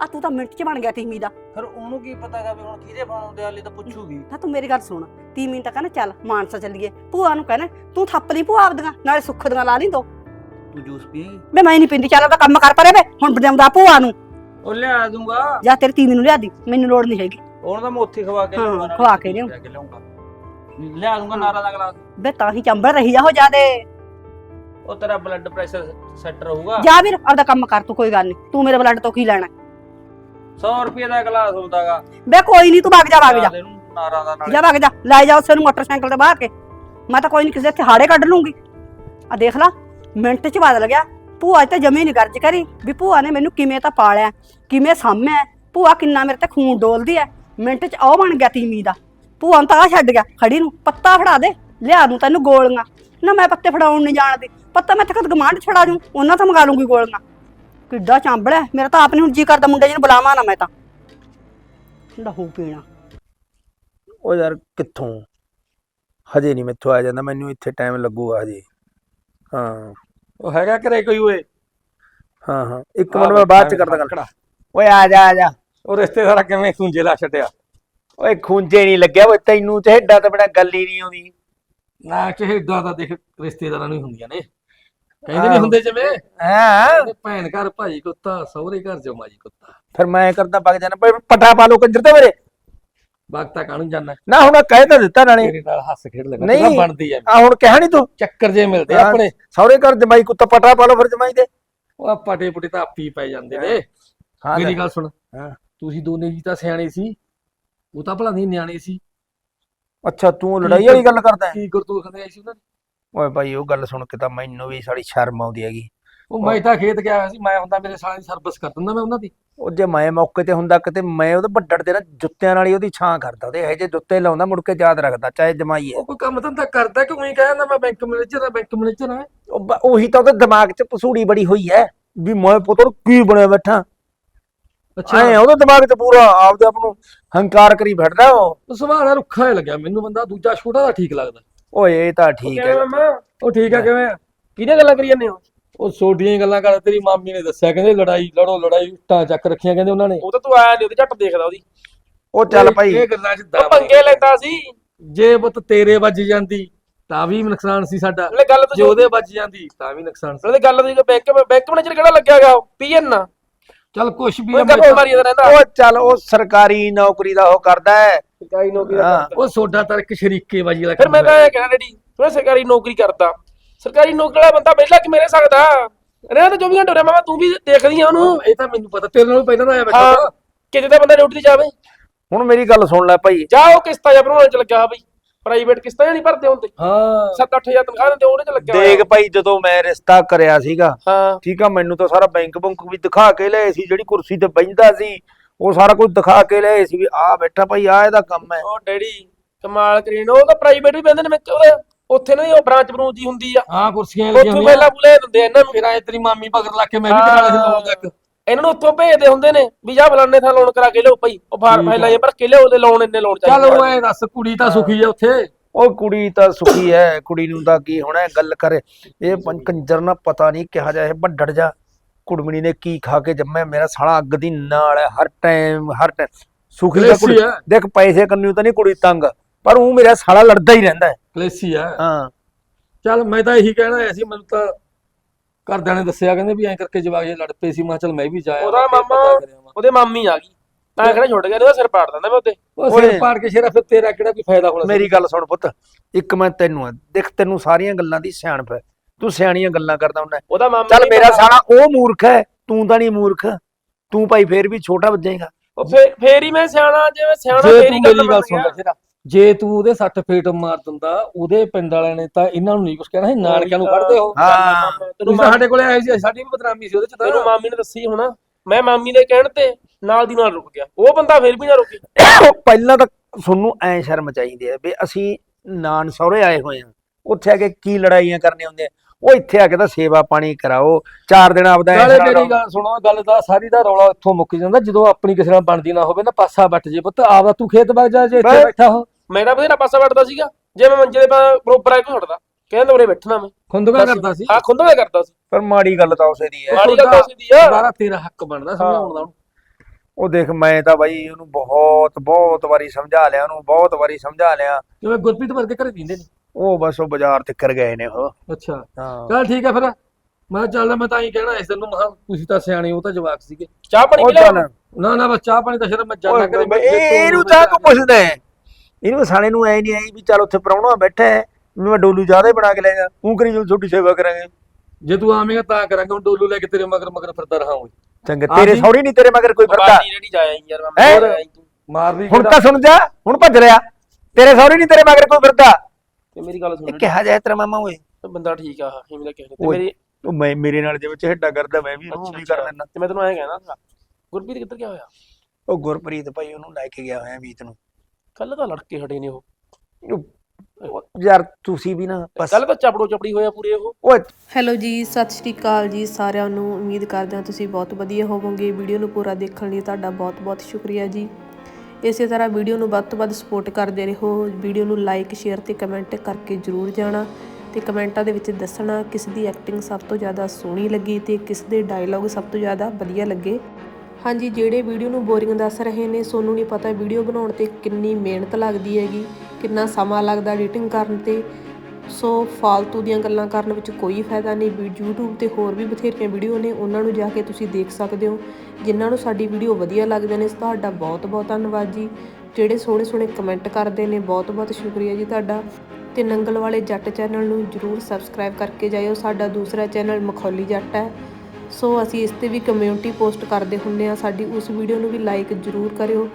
ਆ ਤੂੰ ਤਾਂ ਮਿੰਟ ਚ ਬਣ ਗਿਆ ਤੀਮੀ ਦਾ। ਫਿਰ ਉਹਨੂੰ ਕੀ ਪਤਾਗਾ ਵੀ ਹੁਣ ਕਿਹਦੇ ਆਉਂਦੇ ਆਲੀ ਤਾਂ ਪੁੱਛੂਗੀ। ਤਾਂ ਤੂੰ ਮੇਰੀ ਗੱਲ ਸੁਣ। ਤੀਮੀ ਤਾਂ ਕਹਿੰਦਾ ਚੱਲ ਮਾਨਸਾ ਚੱਲੀਏ। ਭੂਆ ਨੂੰ ਕਹਿੰਦਾ ਤੂੰ ਥੱਪ ਲਈ ਭੂਆ ਆਪਦੀਆਂ ਨਾਲੇ ਸੁੱਖ ਦੀਆਂ ਲਾ ਲਈ ਦੋ। ਤੂੰ ਜੂਸ ਪੀਏਂਗੀ ਮੈਂ ਮੈਂ ਨਹੀਂ ਪਿੰਦੀ ਚੱਲ ਉਹਦਾ ਕੰਮ ਕਰ ਪਰੇ ਵੇ ਹੁਣ ਬਜਾਉਂਦਾ ਭੂਆ ਨੂੰ। ਉਹ ਲਿਆ ਦੂੰਗਾ। ਜਾਂ ਤੇਰੀ ਤੀਮੀ ਨੂੰ ਲਿਆ ਦੀ ਮੈਨੂੰ ਲੋੜ ਨਹੀਂ ਹੈਗੀ। ਉਹਨੂੰ ਤਾਂ ਮੈਂ ਉੱਥੇ ਖਵਾ ਕੇ ਹਾਂ, ਲਿਆਊਂਗਾ ਖਵਾ ਕੇ ਲਿਆਊਂ। ਲਿਆਊਂਗਾ ਲਿਆ ਦੂੰਗਾ ਨਾਰਾ ਦਾ ਗਲਾਸ। ਬੇ ਤਾਂ ਹੀ ਚੰਬੜ ਰਹੀ ਆ ਹੋ ਜਾਦੇ ਉਹ ਤੇਰਾ ਬਲੱਡ ਪ੍ਰੈਸ਼ਰ ਸੈੱਟ ਰਹੂਗਾ। ਜਾ ਵੀਰ ਆਪਦਾ ਕੰਮ ਕਰ ਤੂੰ ਕੋਈ ਗੱਲ ਨਹੀਂ। ਤੂੰ ਮੇਰੇ ਬਲੱਡ ਤੋਂ ਕੀ ਲੈਣਾ? 100 ਰੁਪਏ ਦਾ ਗਲਾਸ ਹੁੰਦਾਗਾ। ਬੇ ਕੋਈ ਨਹੀਂ ਤੂੰ ਵਗ ਜਾ ਵਗ ਜਾ। ਇਹਨੂੰ ਨਾਰਾ ਦਾ ਨਾਲ। ਜਾ ਵਗ ਜਾ ਲੈ ਜਾ ਉਸੇ ਨੂੰ ਮੋਟਰਸਾਈਕਲ ਤੇ ਬਾਹਰ ਕੇ। ਮੈਂ ਤਾਂ ਕੋਈ ਨਹੀਂ ਕਿਸੇ ਦੇ ਇੱਥੇ ਹਾੜੇ ਕੱਢ ਲੂੰਗੀ। ਆ ਦੇਖ ਲਾ ਮਿੰਟ ਚ ਬਦਲ ਗਿਆ। ਭੂਆ ਅੱਜ ਤਾਂ ਜਮੀ ਨਹੀਂ ਗਰਜ ਕਰੀ ਵੀ ਭੂਆ ਨੇ ਮੈਨੂੰ ਕਿਵੇਂ ਤਾਂ ਪਾਲਿਆ ਕਿਵੇਂ ਸਾਂਭਿਆ। ਭੂਆ ਕਿੰਨਾ ਮੇਰੇ ਤੇ ਖੂਨ ਡੋਲਦੀ ਐ। ਮਿੰਟ ਚ ਉਹ ਬਣ ਗਿਆ ਤੀਮੀ ਦਾ। ਭੂਆ ਨੂੰ ਤਾਂ ਆ ਛੱਡ ਗਿਆ ਖੜੀ ਨੂੰ। ਪੱਤਾ ਫੜਾ ਦੇ ਲਿਆ ਦੂੰ ਤੈਨੂੰ ਗੋਲੀਆਂ। ਨਾ ਮੈਂ ਪੱਤੇ ਫੜਾਉਣ ਨਹੀਂ ਜਾਣਦੀ। ਪੱਤਾ ਮੈਂ ਤੱਕ ਗਮਾਂਡ ਛੜਾ ਦੂੰ ਉਹਨਾਂ ਤੋਂ ਮੰਗਾ ਲੂੰਗੀ ਗੋਲੀਆਂ। ਕਿੱਡਾ ਚਾਂਬੜਾ ਹੈ, ਮੇਰਾ ਤਾਂ ਆਪ ਨਹੀਂ ਹੁਣ ਜੀ ਕਰਦਾ ਮੁੰਡੇ ਜੀ ਨੂੰ ਬੁਲਾਵਾਂ ਨਾ ਮੈਂ ਤਾਂ। ਲਹੂ ਪੀਣਾ। ਉਹ ਯਾਰ ਕਿੱਥੋਂ? ਹਜੇ ਨਹੀਂ ਮੈਥੋਂ ਆ ਜਾਂਦਾ ਮੈਨੂੰ ਇੱਥੇ ਟਾਈਮ ਲੱਗੂਗਾ ਹਜੇ। ਹਾਂ। ਉਹ ਹੈਗਾ ਘਰੇ ਕੋਈ ਓਏ? ਹਾਂ ਹਾਂ। ਇੱਕ ਮਿੰਟ ਮੈਂ ਬਾਅਦ ਚ ਕਰਦਾ ਗੱਲ। ਓਏ ਆ ਜਾ ਆ ਜਾ। ਉਹ ਰਿਸ਼ਤੇਦਾਰਾ ਕਿਵੇਂ ਖੁੰਝੇ ਲਾ ਛੱਡਿਆ? ਓਏ ਖੁੰਝੇ ਨਹੀਂ ਲੱਗਿਆ ਓਏ ਤੈਨੂੰ ਤੇ ਹਿੱਡਾ ਤੋਂ ਬਿਨਾ ਗੱਲ ਹੀ ਨਹੀਂ ਆਉਂਦੀ। ਨਾ ਚਿਹੜਾ ਤਾਂ ਦੇਖ ਰਿਸ਼ਤੇਦਾਰਾਂ ਨੂੰ ਹੀ ਹੁੰਦੀਆਂ ਨੇ। ਕਹਿੰਦੇ ਨਹੀਂ ਹੁੰਦੇ ਜਿਵੇਂ? ਹਾਂ? ਕਹਿੰਦੇ ਭੈਣ ਘਰ ਭਾਈ ਕੁੱਤਾ ਸਹੁਰੇ ਘਰ ਜਮਾਈ ਕੁੱਤਾ। ਫਿਰ ਮੈਂ ਕਰਦਾ ਵਗ ਜਾਣਾ ਭਾਈ ਪਟਾ ਪਾ ਲੋ ਕੰਜਰ ਤੇ ਮੇਰੇ। ਵਕਤਾ ਕਾਹਨੂੰ ਜਾਣਾ? ਨਾ ਹੁਣ ਕਹਿ ਤਾਂ ਦਿੱਤਾ ਨਾਲੇ। ਤੇਰੇ ਨਾਲ ਹੱਸ ਖੇਡ ਨਹੀਂ। ਨਹੀਂ ਬਣਦੀ ਐ ਆ ਹੁਣ ਕਿਹਾ ਨਹੀਂ ਤੂੰ? ਚੱਕਰ ਜੇ ਮਿਲਦੇ। ਆਪਣੇ। ਸਹੁਰੇ ਘਰ ਜਮਾਈ ਕੁੱਤਾ ਪਟਾ ਪਾ ਲੋ ਫਿਰ ਜਮਾਈ ਦੇ। ਉਹ ਪਟੇ ਪੁਟੇ ਤਾਂ ਆਪੀ ਪੈ ਜਾਂਦੇ ਨੇ। ਹਾਂ ਮੇਰੀ ਗੱਲ ਸੁਣ। ਤੁਸੀਂ ਦੋਨੇ ਜੀ ਤਾਂ ਸਿਆਣੇ ਸੀ। ਉਹ ਤਾਂ ਭਲਾ ਨਹੀਂ ਨਿਆਣੇ ਸੀ। ਅੱਛਾ ਤੂੰ ਲੜਾਈ ਵਾਲੀ ਗੱਲ ਕਰਦਾ ਹੈ? ਕੀ ਗੁਰਤੂਖ ਦੇ ਆਈ ਸੀ ਉਹਨਾਂ ਦੀ ਓਏ ਭਾਈ ਉਹ ਗੱਲ ਸੁਣ ਕੇ ਤਾਂ ਮੈਨੂੰ ਵੀ ਸਾਡੀ ਸ਼ਰਮ ਆਉਂਦੀ ਹੈਗੀ। ਉਹ ਮੈਂ ਤਾਂ ਖੇਤ ਗਿਆ ਹੋਇਆ ਸੀ ਮੈਂ ਹੁੰਦਾ ਮੇਰੇ ਸਾਲਾਂ ਦੀ ਸਰਵਿਸ ਕਰ ਦਿੰਦਾ ਮੈਂ ਉਹਨਾਂ ਦੀ। ਉਹ ਜੇ ਮੈਂ ਮੌਕੇ ਤੇ ਹੁੰਦਾ ਕਿਤੇ ਮੈਂ ਉਹਦੇ ਵੱਡੜ ਦੇ ਨਾ ਜੁੱਤਿਆਂ ਨਾਲ ਹੀ ਉਹਦੀ ਛਾਂ ਕਰਦਾ ਉਹਦੇ ਇਹੋ ਜਿਹੇ ਜੁੱਤੇ ਲਾਉਂਦਾ ਮੁੜ ਕੇ ਯਾਦ ਰੱਖਦਾ ਚਾਹੇ ਜਮਾਈ ਹੈ। ਉਹ ਕੋਈ ਕੰਮ ਧੰਦਾ ਕਰਦਾ ਕਿ ਉਹੀ ਕਹਿੰਦਾ ਮੈਂ ਬੈਂਕ ਮੈਨੇਜਰ ਆ ਬੈਂਕ ਮੈਨੇਜਰ ਆ ਉਹ ਬ- ਉਹੀ ਤਾਂ ਉਹਦੇ ਦਿਮਾਗ 'ਚ ਪਸੂੜੀ ਬੜੀ ਹੋਈ ਹੈ ਵੀ ਮੈਂ ਪੁੱਤਰ ਕੀ ਬਣਿਆ ਬੈਠਾ। ਅੱਛਾ। ਐ ਉਹਦੇ ਦਿਮਾਗ 'ਚ ਪੂਰਾ ਆਪਦੇ ਆਪ ਨੂੰ ਹੰਕਾਰ ਕਰੀ ਬੈਠਦਾ ਉਹ। ਉਹ ਸੁਭਾਅ ਦਾ ਰੁੱਖਾ ਹੀ ਲੱਗਿਆ ਮੈਨੂੰ ਬੰਦਾ ਦੂਜਾ ਛੋਟਾ ਦਾ ਠੀਕ ਲੱਗਦਾ। ਓਏ ਇਹ ਤਾਂ ਠੀਕ ਹੈ। ਉਹ ਠੀਕ ਆ ਕਿਵੇਂ? ਆ ਕਿਹਦੇ ਗੱਲਾਂ ਕਰੀ ਜਾਂਦੇ ਹੋ? ਉਹ ਛੋਟੀਆਂ ਗੱਲਾਂ ਕਰ ਤੇਰੀ ਮਾਮੀ ਨੇ ਦੱਸਿਆ ਕਹਿੰਦੇ ਲੜਾਈ ਲੜੋ ਲੜਾਈ ਉੱਟਾਂ ਚੱਕ ਰੱਖੀਆਂ ਕਹਿੰਦੇ ਉਹਨਾਂ ਨੇ। ਉਹ ਤਾਂ ਤੂੰ ਆਇਆ ਨਹੀਂ ਉਹਦੇ ਝੱਟ ਦੇਖਦਾ ਉਹਦੀ। ਉਹ ਚੱਲ ਭਾਈ। ਇਹ ਗੱਲਾਂ ਚ ਉਹ ਦਮ ਪੰਗੇ ਲੈਂਦਾ ਸੀ। ਜੇ ਪੁੱਤ ਤੇਰੇ ਵੱਜ ਜਾਂਦੀ ਤਾਂ ਵੀ ਨੁਕਸਾਨ ਸੀ ਸਾਡਾ। ਨਾਲੇ ਗੱਲ ਜੇ ਉਹਦੇ ਵੱਜ ਜਾਂਦੀ ਤਾਂ ਵੀ ਨੁਕਸਾਨ ਸੀ। ਨਾਲੇ ਗੱਲ ਤੁਸੀਂ ਬੈਂਕ ਬੈਂਕ ਮੈਨੇਜਰ ਕਿਹੜਾ ਲੱਗਿਆਗਾ ਪੀਐਨ ਨਾ ਚੱਲ ਕੁਛ ਵੀ ਆ, ਮੈਂ ਰਹਿੰਦਾ। ਉਹ ਚੱਲ ਉਹ ਸਰਕਾਰੀ ਨੌਕਰੀ ਦਾ ਉਹ ਕਰਦਾ ਹੈ। ਸਰਕਾਰੀ ਨੌਕਰੀ ਹਾਂ। ਉਹ ਸੋਡਾ ਤਾਂ ਇੱਕ ਸ਼ਰੀਕੇ ਬਾਜੀ ਦਾ ਫਿਰ ਮੈਂ ਤਾਂ ਇਹ ਕਹਿਣਾ ਡੈਡੀ ਸਰਕਾਰੀ ਨੌਕਰੀ ਕਰਦਾ। ਸਰਕਾਰੀ ਨੌਕਰੀ ਵਾਲਾ ਬੰਦਾ ਪਹਿਲਾਂ ਕਿ ਮੇਰੇ ਸਕਦਾ? ਰਹਿਣਾ ਤਾਂ 24 ਘੰਟੇ ਹੋ ਰਿਹਾ ਮਾਮਾ ਤੂੰ ਵੀ ਦੇਖਦੀ ਆ ਉਹਨੂੰ। ਇਹ ਤਾਂ ਮੈਨੂੰ ਪਤਾ ਤੇਰੇ ਨਾਲੋਂ ਪਹਿਲਾਂ ਦਾ ਆਇਆ ਬੈਠਾ ਹਾਂ ਕਿਤੇ ਤਾਂ ਬੰਦਾ ਡਿਊਟੀ ਤੇ ਜਾਵੇ। ਹੁਣ ਮੇਰੀ ਗੱਲ ਸੁਣ ਲੈ ਭਾਈ। ਜਾ ਉਹ ਕਿਸ਼ਤਾਂ ਜਾਂ ਭਰਵਾਉਣ ਚ ਲੱਗਾ ਬਈ। ਪ੍ਰਾਈਵੇਟ ਕਿਸ਼ਤਾਂ ਨਹੀਂ ਭਰਦੇ ਹੁੰਦੇ। ਹਾਂ। 7-8000 ਤਨਖਾਹ ਦਿੰਦੇ ਉਹਦੇ ਚ ਲੱਗਿਆ ਦੇਖ। ਭਾਈ ਜਦੋਂ ਮੈਂ ਰਿਸ਼ਤਾ ਕਰਿਆ ਸੀਗਾ ਹਾਂ। ਠੀਕ ਆ ਮੈਨੂੰ ਤਾਂ ਸਾਰਾ ਬੈਂਕ ਬੁੰਕ ਵੀ ਦਿਖਾ ਕੇ ਲਿਆਏ ਸੀ ਜਿਹੜੀ ਕੁਰਸੀ ਤੇ ਬੈਂਦਾ ਸੀ। ਉਹ ਸਾਰਾ ਕੁਝ ਦਿਖਾ ਕੇ ਲਿਆਏ ਸੀ ਵੀ ਆ ਬੈਠਾ ਭਾਈ ਆ ਇਹਦਾ ਕੰਮ ਹੈ। ਉਹ ਡੈਡੀ ਕਮਾਲ ਕਰੀਨ ਉਹ ਤਾਂ ਪ੍ਰਾਈਵੇਟ ਵੀ ਬੰਦੇ ਨੇ ਵਿੱਚ ਉਹਦੇ ਉੱਥੇ ਨਾ ਉਹ ਬ੍ਰਾਂਚ ਬਰੂੰਚ ਦੀ ਹੁੰਦੀ ਆ। ਹਾਂ ਕੁਰਸੀਆਂ ਲੱਗੀਆਂ ਉੱਥੋਂ ਪਹਿਲਾਂ ਬੁਲੇ ਦਿੰਦੇ ਆ ਇਹਨਾਂ ਨੂੰ। ਫਿਰ ਆਏ ਤੇਰੀ ਮਾਮੀ ਮਗਰ ਲੱਗ ਕੇ ਮੈਂ ਵੀ ਕਰਾ ਲਿਆ ਲੋਨ ਤੱਕ ਇਹਨਾਂ ਨੂੰ ਉੱਥੋਂ ਭੇਜਦੇ ਹੁੰਦੇ ਨੇ ਵੀ ਜਾ ਫਲਾਣੇ ਥਾਂ ਲੋਨ ਕਰਾ ਕੇ ਲਿਓ ਭਾਈ ਉਹ ਫਾਰਮ ਫਾਈਲਾਂ ਆ। ਜੇ ਭਰ ਕੇ ਲਿਓ ਉਹਦੇ ਲੋਨ ਇੰਨੇ ਲੋਨ ਚੱਲ ਚਾਹੀਦੇ ਉਹ ਐ ਦੱਸ ਕੁੜੀ ਤਾਂ ਸੁਖੀ ਆ ਉੱਥੇ। ਉਹ ਕੁੜੀ ਤਾਂ ਸੁਖੀ ਹੈ ਕੁੜੀ ਨੂੰ ਤਾਂ ਕੀ ਹੋਣਾ ਹੈ, ਗੱਲ ਕਰੇ। ਇਹ ਪੰ- ਕੰਜਰ ਨਾ ਪਤਾ ਨਹੀਂ ਕਿਹਾ ਜਾ ਇਹ ਵੱਡੜ ਜਾ ਕੁੜਮਣੀ ਨੇ ਕੀ ਖਾ ਕੇ ਜੰਮਿਆ? ਮੇਰਾ ਸਾਲਾ ਅੱਗ ਦੀ ਨਾਲ ਹੈ ਹਰ ਟਾਈਮ ਹਰ ਟਾਈਮ ਸੁਖੀ ਦਾ ਕਲੇਸ਼ੀ ਕੁੜੀ। ਦੇਖ ਪੈਸੇ ਕੰਨਿਓ ਤਾਂ ਨਹੀਂ ਕੁੜੀ ਤੰਗ ਪਰ ਉਹ ਮੇਰਾ ਸਾਲਾ ਲੜਦਾ ਹੀ ਰਹਿੰਦਾ ਹੈ। ਕਲੇਸੀ ਆ ਹਾਂ। ਚੱਲ ਮੈਂ ਤਾਂ ਇਹੀ ਕਹਿਣਾ ਆਇਆ ਸੀ ਮੈਨੂੰ ਤਾਂ ਘਰਦਿਆਂ ਨੇ ਦੱਸਿਆ ਕਹਿੰਦੇ ਵੀ ਐਂ ਕਰਕੇ ਜਵਾਕ ਜੇ ਲੜ ਪਏ ਸੀ ਮੈਂ ਕਿਹਾ ਚੱਲ ਮੈਂ ਵੀ ਜਾਇਆ ਉਹਦਾ ਮਾਮਾ ਉਹਦੇ ਮਾਮੀ ਆ ਗਈ। ਤਾਂ ਕਿਹੜਾ ਛੁੱਟ ਗਿਆ ਉਹਦਾ ਸਿਰ ਪਾੜ ਦਿੰਦਾ ਮੈਂ ਉਹਦੇ। ਉਹ ਸਿਰ ਓਏ। ਪਾੜ ਕੇ ਸ਼ੇਰਾ ਫਿਰ ਤੇਰਾ ਕਿਹੜਾ ਕੋਈ ਫਾਇਦਾ ਹੋਣਾ? ਸੀ? ਮੇਰੀ ਗੱਲ ਸੁਣ ਪੁੱਤ ਇੱਕ ਮੈਂ ਤੈਨੂੰ ਆ ਦੇਖ ਤੈਨੂੰ ਸਾਰੀਆਂ ਗੱਲਾਂ ਦੀ ਸਿਆਣਪ ਹੈ। ਤੂੰ ਸਿਆਣੀਆਂ ਗੱਲਾਂ ਕਰਦਾ ਹੁੰਦਾ। ਉਹਦਾ ਮਾਮਾ ਚੱਲ ਨਹੀਂ ਮੇਰਾ ਪਤਾ। ਸਾਲਾ ਉਹ ਮੂਰਖ ਹੈ ਤੂੰ ਤਾਂ ਨਹੀਂ ਮੂਰਖ। ਤੂੰ ਭਾਈ ਫੇਰ ਵੀ ਛੋਟਾ ਵੱਜੇਗਾ। ਉਹ ਫੇਰ ਫੇਰ ਹੀ ਮੈਂ ਸਿਆਣਾ ਜਿਵੇਂ ਸਿਆਣਾ ਜੇ ਫੇਰ ਤੂੰ ਹੀ ਮੇਰੀ ਗੱਲ ਸੁਣ ਲੈ ਸ਼ੇਰਾ ਜੇ ਤੂੰ ਉਹਦੇ 60 ਫੇਟ ਮਾਰ ਦਿੰਦਾ ਉਹਦੇ ਪਿੰਡ ਵਾਲਿਆਂ ਨੇ ਤਾਂ ਇਹਨਾਂ ਨੂੰ ਨਹੀਂ ਕੁਝ ਕਹਿਣਾ ਸੀ ਨਾਨਕਿਆਂ ਨੂੰ ਕੱਢਦੇ ਹੋ ਹਾਂ। ਤੈਨੂੰ ਮਾਮੀ ਸਾਡੇ ਕੋਲੇ ਆਏ ਸੀ ਸਾਡੀ ਵੀ ਬਦਨਾਮੀ ਸੀ ਉਹਦੇ ਚ ਤੈਨੂੰ ਤਾਂ ਮਾਮੀ ਨੇ ਦੱਸੀ ਹੋਣਾ ਮੈਂ ਮਾਮੀ ਦੇ ਕਹਿਣ ਤੇ ਨਾਲ ਦੀ ਨਾਲ ਰੁਕ ਗਿਆ। ਉਹ ਬੰਦਾ ਫੇਰ ਵੀ ਨਾ ਰੁਕੇ। ਉਹ ਪਹਿਲਾਂ ਤਾਂ ਤੁਹਾਨੂੰ ਐ ਸ਼ਰਮ ਚਾਹੀਦੀ ਹੈ ਵੀ ਅਸੀਂ ਨਾਨ ਸਹੁਰੇ ਆਏ ਹੋਏ ਆ ਉੱਥੇ ਆ ਕੇ ਕੀ ਲੜਾਈਆਂ ਕਰਨੀਆਂ ਹੁੰਦੀਆਂ। ਉਹ ਇੱਥੇ ਆ ਕੇ ਤਾਂ ਸੇਵਾ ਪਾਣੀ ਕਰਾਓ ਚਾਰ ਦਿਨ ਆਪਦਾ ਨਾਲੇ ਮੇਰੀ ਗੱਲ ਸੁਣੋ ਗੱਲ ਦਾ ਸਾਰੀ ਦਾ ਰੌਲਾ ਇੱਥੋਂ ਮੁੱਕ ਜਾਂਦਾ ਜਦੋਂ ਆਪਣੀ ਕਿਸੇ ਨਾਲ ਬਣਦੀ ਨਾ ਹੋਵੇ ਨਾ ਪਾਸਾ ਵੱਟ ਜੇ ਪੁੱਤ ਆਪਦਾ ਤੂੰ ਖੇਤ ਵਗ ਜਾ ਜੇ ਇੱਥੇ। ਬੈਠਾ ਹੋ। ਮੇਰਾ ਬਥੇਰਾ ਪਾਸਾ ਵੜਦਾ ਸੀਗਾ ਜੇ ਮੈਂ ਮੰਜੇ ਦੇ ਪਾ ਬਰੋਬਰ ਆ ਕੇ ਛੱਡਦਾ ਕਹਿੰਦਾ ਉਰੇ ਬੈਠਣਾ ਮੈਂ। ਖੁੰਦਗਾ ਕਰਦਾ ਸੀ। ਹਾਂ ਖੁੰਦੜਾ ਕਰਦਾ ਸੀ। ਪਰ ਮਾੜੀ ਗੱਲ ਤਾਂ ਉਸੇ ਦੀ ਹੈ। ਮਾੜੀ ਗੱਲ ਤਾਂ ਉਸੇ ਦੀ ਆ। ਸਾਰਾ ਤੇਰਾ ਹੱਕ ਬਣਦਾ ਸਮਝਾਉਣ ਦਾ ਉਹਨੂੰ। ਉਹ ਦੇਖ ਮੈਂ ਤਾਂ ਬਾਈ ਉਹਨੂੰ ਬਹੁਤ ਬਹੁਤ ਵਾਰੀ ਸਮਝਾ ਲਿਆ ਉਹਨੂੰ ਬਹੁਤ ਵਾਰੀ ਸਮਝਾ ਲਿਆ। ਜਿਵੇਂ ਗੁਰਪ੍ਰੀਤ ਵਰਗੇ ਘਰੇ ਦਿੰਦੇ ਨੇ। ਉਹ ਬਸ ਉਹ ਬਾਜ਼ਾਰ ਤਿੱਕਰ ਗਏ ਨੇ ਉਹ। ਅੱਛਾ। ਹਾਂ। ਚਲ ਠੀਕ ਹੈ ਫਿਰ। ਮੈਂ ਕਿਹਾ ਚੱਲਦਾ ਮੈਂ ਤਾਂ ਹੀ ਕਹਿਣਾ ਇਸ ਦਿਨ ਨੂੰ ਮਹਾ ਤੁਸੀਂ ਤਾਂ ਸਿਆਣੇ ਹੋ ਤਾਂ ਜਵਾਕ ਸੀਗੇ। ਚਾਹ ਪਾਣੀ ਉਹ ਪੀ ਚੱਲ। ਨਾ ਨਾ ਬਸ ਚਾਹ ਪਾਣੀ ਤਾਂ ਸ਼ਰਮ ਮੈਂ ਓਏ ਕਰੇ ਬਈ ਇਹ- ਇਹਨੂੰ ਤਾਂ ਕੋ ਪੁੱਛਦਾ ਹੈ? ਇਹਨੂੰ ਸਾਲੇ ਨੂੰ ਐ ਨਹੀਂ ਆਈ ਵੀ ਚੱਲ ਉੱਥੇ ਪ੍ਰਾਹੁਣਾ ਬੈਠਾ ਹੈ ਵੀ ਮੈਂ ਡੋਲੂ ਜ਼ਿਆਦਾ ਹੀ ਬਣਾ ਕੇ ਲੈ ਜਾ ਤੂੰ ਕਰੀ ਜੋ ਛੋਟੀ ਸੇਵਾ ਕਰਾਂਗੇ। ਜੇ ਤੂੰ ਆਵੇਂਗਾ ਤਾਂ ਕਰਾਂਗਾ ਹੁਣ ਡੋਲੂ ਲੈ ਕੇ ਤੇਰੇ ਮਗਰ ਮਗਰ ਫਿਰਦਾ ਰਹਾਂਗੇ ਚੰਗਾ ਤੇਰੇ ਜੀ। ਸੌਰੀ ਨਹੀਂ ਤੇਰੇ ਮਗਰ ਕੋਈ ਫਿਰਦਾ। ਬਾਜੀ ਰੈਡੀ ਜਾਇਆ ਯਾਰ ਮੈਂ ਹੈਂ? ਤੂੰ। ਮਾਰਦੀ ਹੁਣ ਤਾਂ ਸੁਣ ਜਾ ਹੁਣ ਭੱਜ ਰਿਹਾ। ਤੇਰੇ ਸੌਰੀ ਨਹੀਂ ਤੇਰੇ ਮਗਰ ਕੋਈ ਫਿਰਦਾ। ਤੇ ਮੇਰੀ ਗੱਲ ਇਹ ਸੁਣ ਕਿਹਾ ਜਾਏ ਤੇਰਾ ਮਾਮਾ ਓਏ? ਤੇ ਬੰਦਾ ਠੀਕ ਆ ਹਿਮੀ ਦਾ ਕਹਿਣਾ ਤੇ ਓਏ, ਮੇਰੀ ਉਹ ਮੈਂ ਮੇਰੇ ਨਾਲ ਜਿਵੇਂ ਚਿਹੜਾ ਕਰਦਾ ਮੈਂ ਵੀ ਉਹਨੂੰ ਵੀ ਕਰ ਅੱਛਾ। ਲੈਣਾ ਤੇ ਮੈਂ ਤੈਨੂੰ ਐਂ ਕਹਿਣਾ ਸੀਗਾ ਗੁਰਪ੍ਰੀਤ ਕਿੱਧਰ ਗਿਆ ਹੋਇਆ? ਉਹ ਗੁਰਪ੍ਰੀਤ ਭਾਈ ਉਹਨੂੰ ਲੈ ਕੇ ਗਿਆ ਹੋਇਆ ਮੀਤ ਨੂੰ। ਕੱਲ ਤਾਂ ਲੜਕੇ ਹਟੇ ਨੇ ਉਹ। ਉਹ ਯਾਰ ਤੁਸੀਂ ਵੀ ਨਾ ਬਸ। ਕੱਲ ਤਾਂ ਚਪੜੋ ਚਪੜੀ ਹੋਇਆ ਪੂਰੇ ਉਹ। ਓਏ। ਹੈਲੋ ਜੀ ਸਤਿ ਸ਼੍ਰੀ ਅਕਾਲ ਜੀ ਸਾਰਿਆਂ ਨੂੰ। ਉਮੀਦ ਕਰਦੇ ਹਾਂ ਤੁਸੀਂ ਬਹੁਤ ਵਧੀਆ ਹੋਵੋਗੇ। ਵੀਡੀਓ ਨੂੰ ਪੂਰਾ ਦੇਖਣ ਲਈ ਤੁਹਾਡਾ ਬਹੁਤ-ਬਹੁਤ ਸ਼ੁਕਰੀਆ ਜੀ। ਇਸੇ ਤਰ੍ਹਾਂ ਵੀਡੀਓ ਨੂੰ ਵੱਧ ਤੋਂ ਵੱਧ ਸਪੋਰਟ ਕਰਦੇ ਰਹੋ। ਵੀਡੀਓ ਨੂੰ ਲਾਈਕ ਸ਼ੇਅਰ ਤੇ ਕਮੈਂਟ ਕਰਕੇ ਜਰੂਰ ਜਾਣਾ ਤੇ ਕਮੈਂਟਾਂ ਦੇ ਵਿੱਚ ਦੱਸਣਾ ਕਿਸ ਦੀ ਐਕਟਿੰਗ ਸਭ ਤੋਂ ਜ਼ਿਆਦਾ ਸੋਹਣੀ ਲੱਗੀ ਤੇ ਕਿਸ ਦੇ ਡਾਇਲੌਗ ਸਭ ਤੋਂ ਜ਼ਿਆਦਾ ਵਧੀਆ ਲੱਗੇ। ਹਾਂਜੀ, ਜਿਹੜੇ ਵੀਡੀਓ ਨੂੰ ਬੋਰਿੰਗ ਦੱਸ ਰਹੇ ਨੇ, ਸੋਨੂੰ ਨਹੀਂ ਪਤਾ ਵੀਡੀਓ ਬਣਾਉਣ ਤੇ ਕਿੰਨੀ ਮਿਹਨਤ ਲੱਗਦੀ ਹੈਗੀ, ਕਿੰਨਾ ਸਮਾਂ ਲੱਗਦਾ ਐਡੀਟਿੰਗ ਕਰਨ ਤੇ ਸੋ ਫਾਲਤੂ ਦੀਆਂ ਗੱਲਾਂ ਕਰਨ ਵਿੱਚ ਕੋਈ ਫਾਇਦਾ ਨਹੀਂ। ਵੀ YouTube ਤੇ ਹੋਰ ਵੀ ਬਥੇਰੀਆਂ ਵੀਡੀਓ ਨੇ, ਉਹਨਾਂ ਨੂੰ ਜਾ ਕੇ ਤੁਸੀਂ ਦੇਖ ਸਕਦੇ ਹੋ। ਜਿਨ੍ਹਾਂ ਨੂੰ ਸਾਡੀ ਵੀਡੀਓ ਵਧੀਆ ਲੱਗਦੇ ਨੇ, ਤੁਹਾਡਾ ਬਹੁਤ ਬਹੁਤ ਧੰਨਵਾਦ ਜੀ। ਜਿਹੜੇ ਸੋਹਣੇ ਸੋਹਣੇ ਕਮੈਂਟ ਕਰਦੇ ਨੇ, ਬਹੁਤ ਬਹੁਤ ਸ਼ੁਕਰੀਆ ਜੀ ਤੁਹਾਡਾ। ਤੇ ਨੰਗਲ ਵਾਲੇ ਜੱਟ ਚੈਨਲ ਨੂੰ ਜਰੂਰ ਸਬਸਕ੍ਰਾਈਬ ਕਰਕੇ ਜਾਇਓ। ਸਾਡਾ ਦੂਸਰਾ ਚੈਨਲ ਮਖੌਲੀ ਜੱਟ ਹੈ। ਸੋ ਅਸੀਂ ਇਸ ਤੇ ਵੀ ਕਮਿਊਨਿਟੀ ਪੋਸਟ ਕਰਦੇ ਹੁੰਨੇ ਆ ਸਾਡੀ ਉਸ ਵੀਡੀਓ ਨੂੰ ਵੀ ਲਾਈਕ ਜਰੂਰ ਕਰਿਓ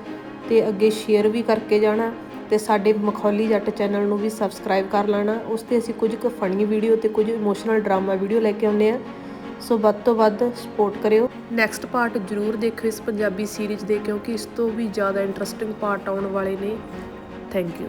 ਤੇ ਅੱਗੇ ਸ਼ੇਅਰ ਵੀ ਕਰਕੇ ਜਾਣਾ। ਤੇ ਸਾਡੇ ਮਖੌਲੀ ਜੱਟ ਚੈਨਲ ਨੂੰ ਵੀ ਸਬਸਕ੍ਰਾਈਬ ਕਰ ਲੈਣਾ। ਉਸ ਤੇ ਅਸੀਂ ਕੁਝ ਕੁ ਫਨੀ ਵੀਡੀਓ ਤੇ ਕੁਝ ਇਮੋਸ਼ਨਲ ਡਰਾਮਾ ਵੀਡੀਓ ਲੈ ਕੇ ਆਉਂਦੇ ਆ ਸੋ ਵੱਧ ਤੋਂ ਵੱਧ ਸਪੋਰਟ ਕਰਿਓ। ਨੈਕਸਟ ਪਾਰਟ ਜਰੂਰ ਦੇਖਿਓ ਇਸ ਪੰਜਾਬੀ ਸੀਰੀਜ਼ ਦੇ ਕਿਉਂਕਿ ਇਸ ਤੋਂ ਵੀ ਜ਼ਿਆਦਾ ਇੰਟਰਸਟਿੰਗ ਪਾਰਟ ਆਉਣ ਵਾਲੇ ਨੇ। Thank you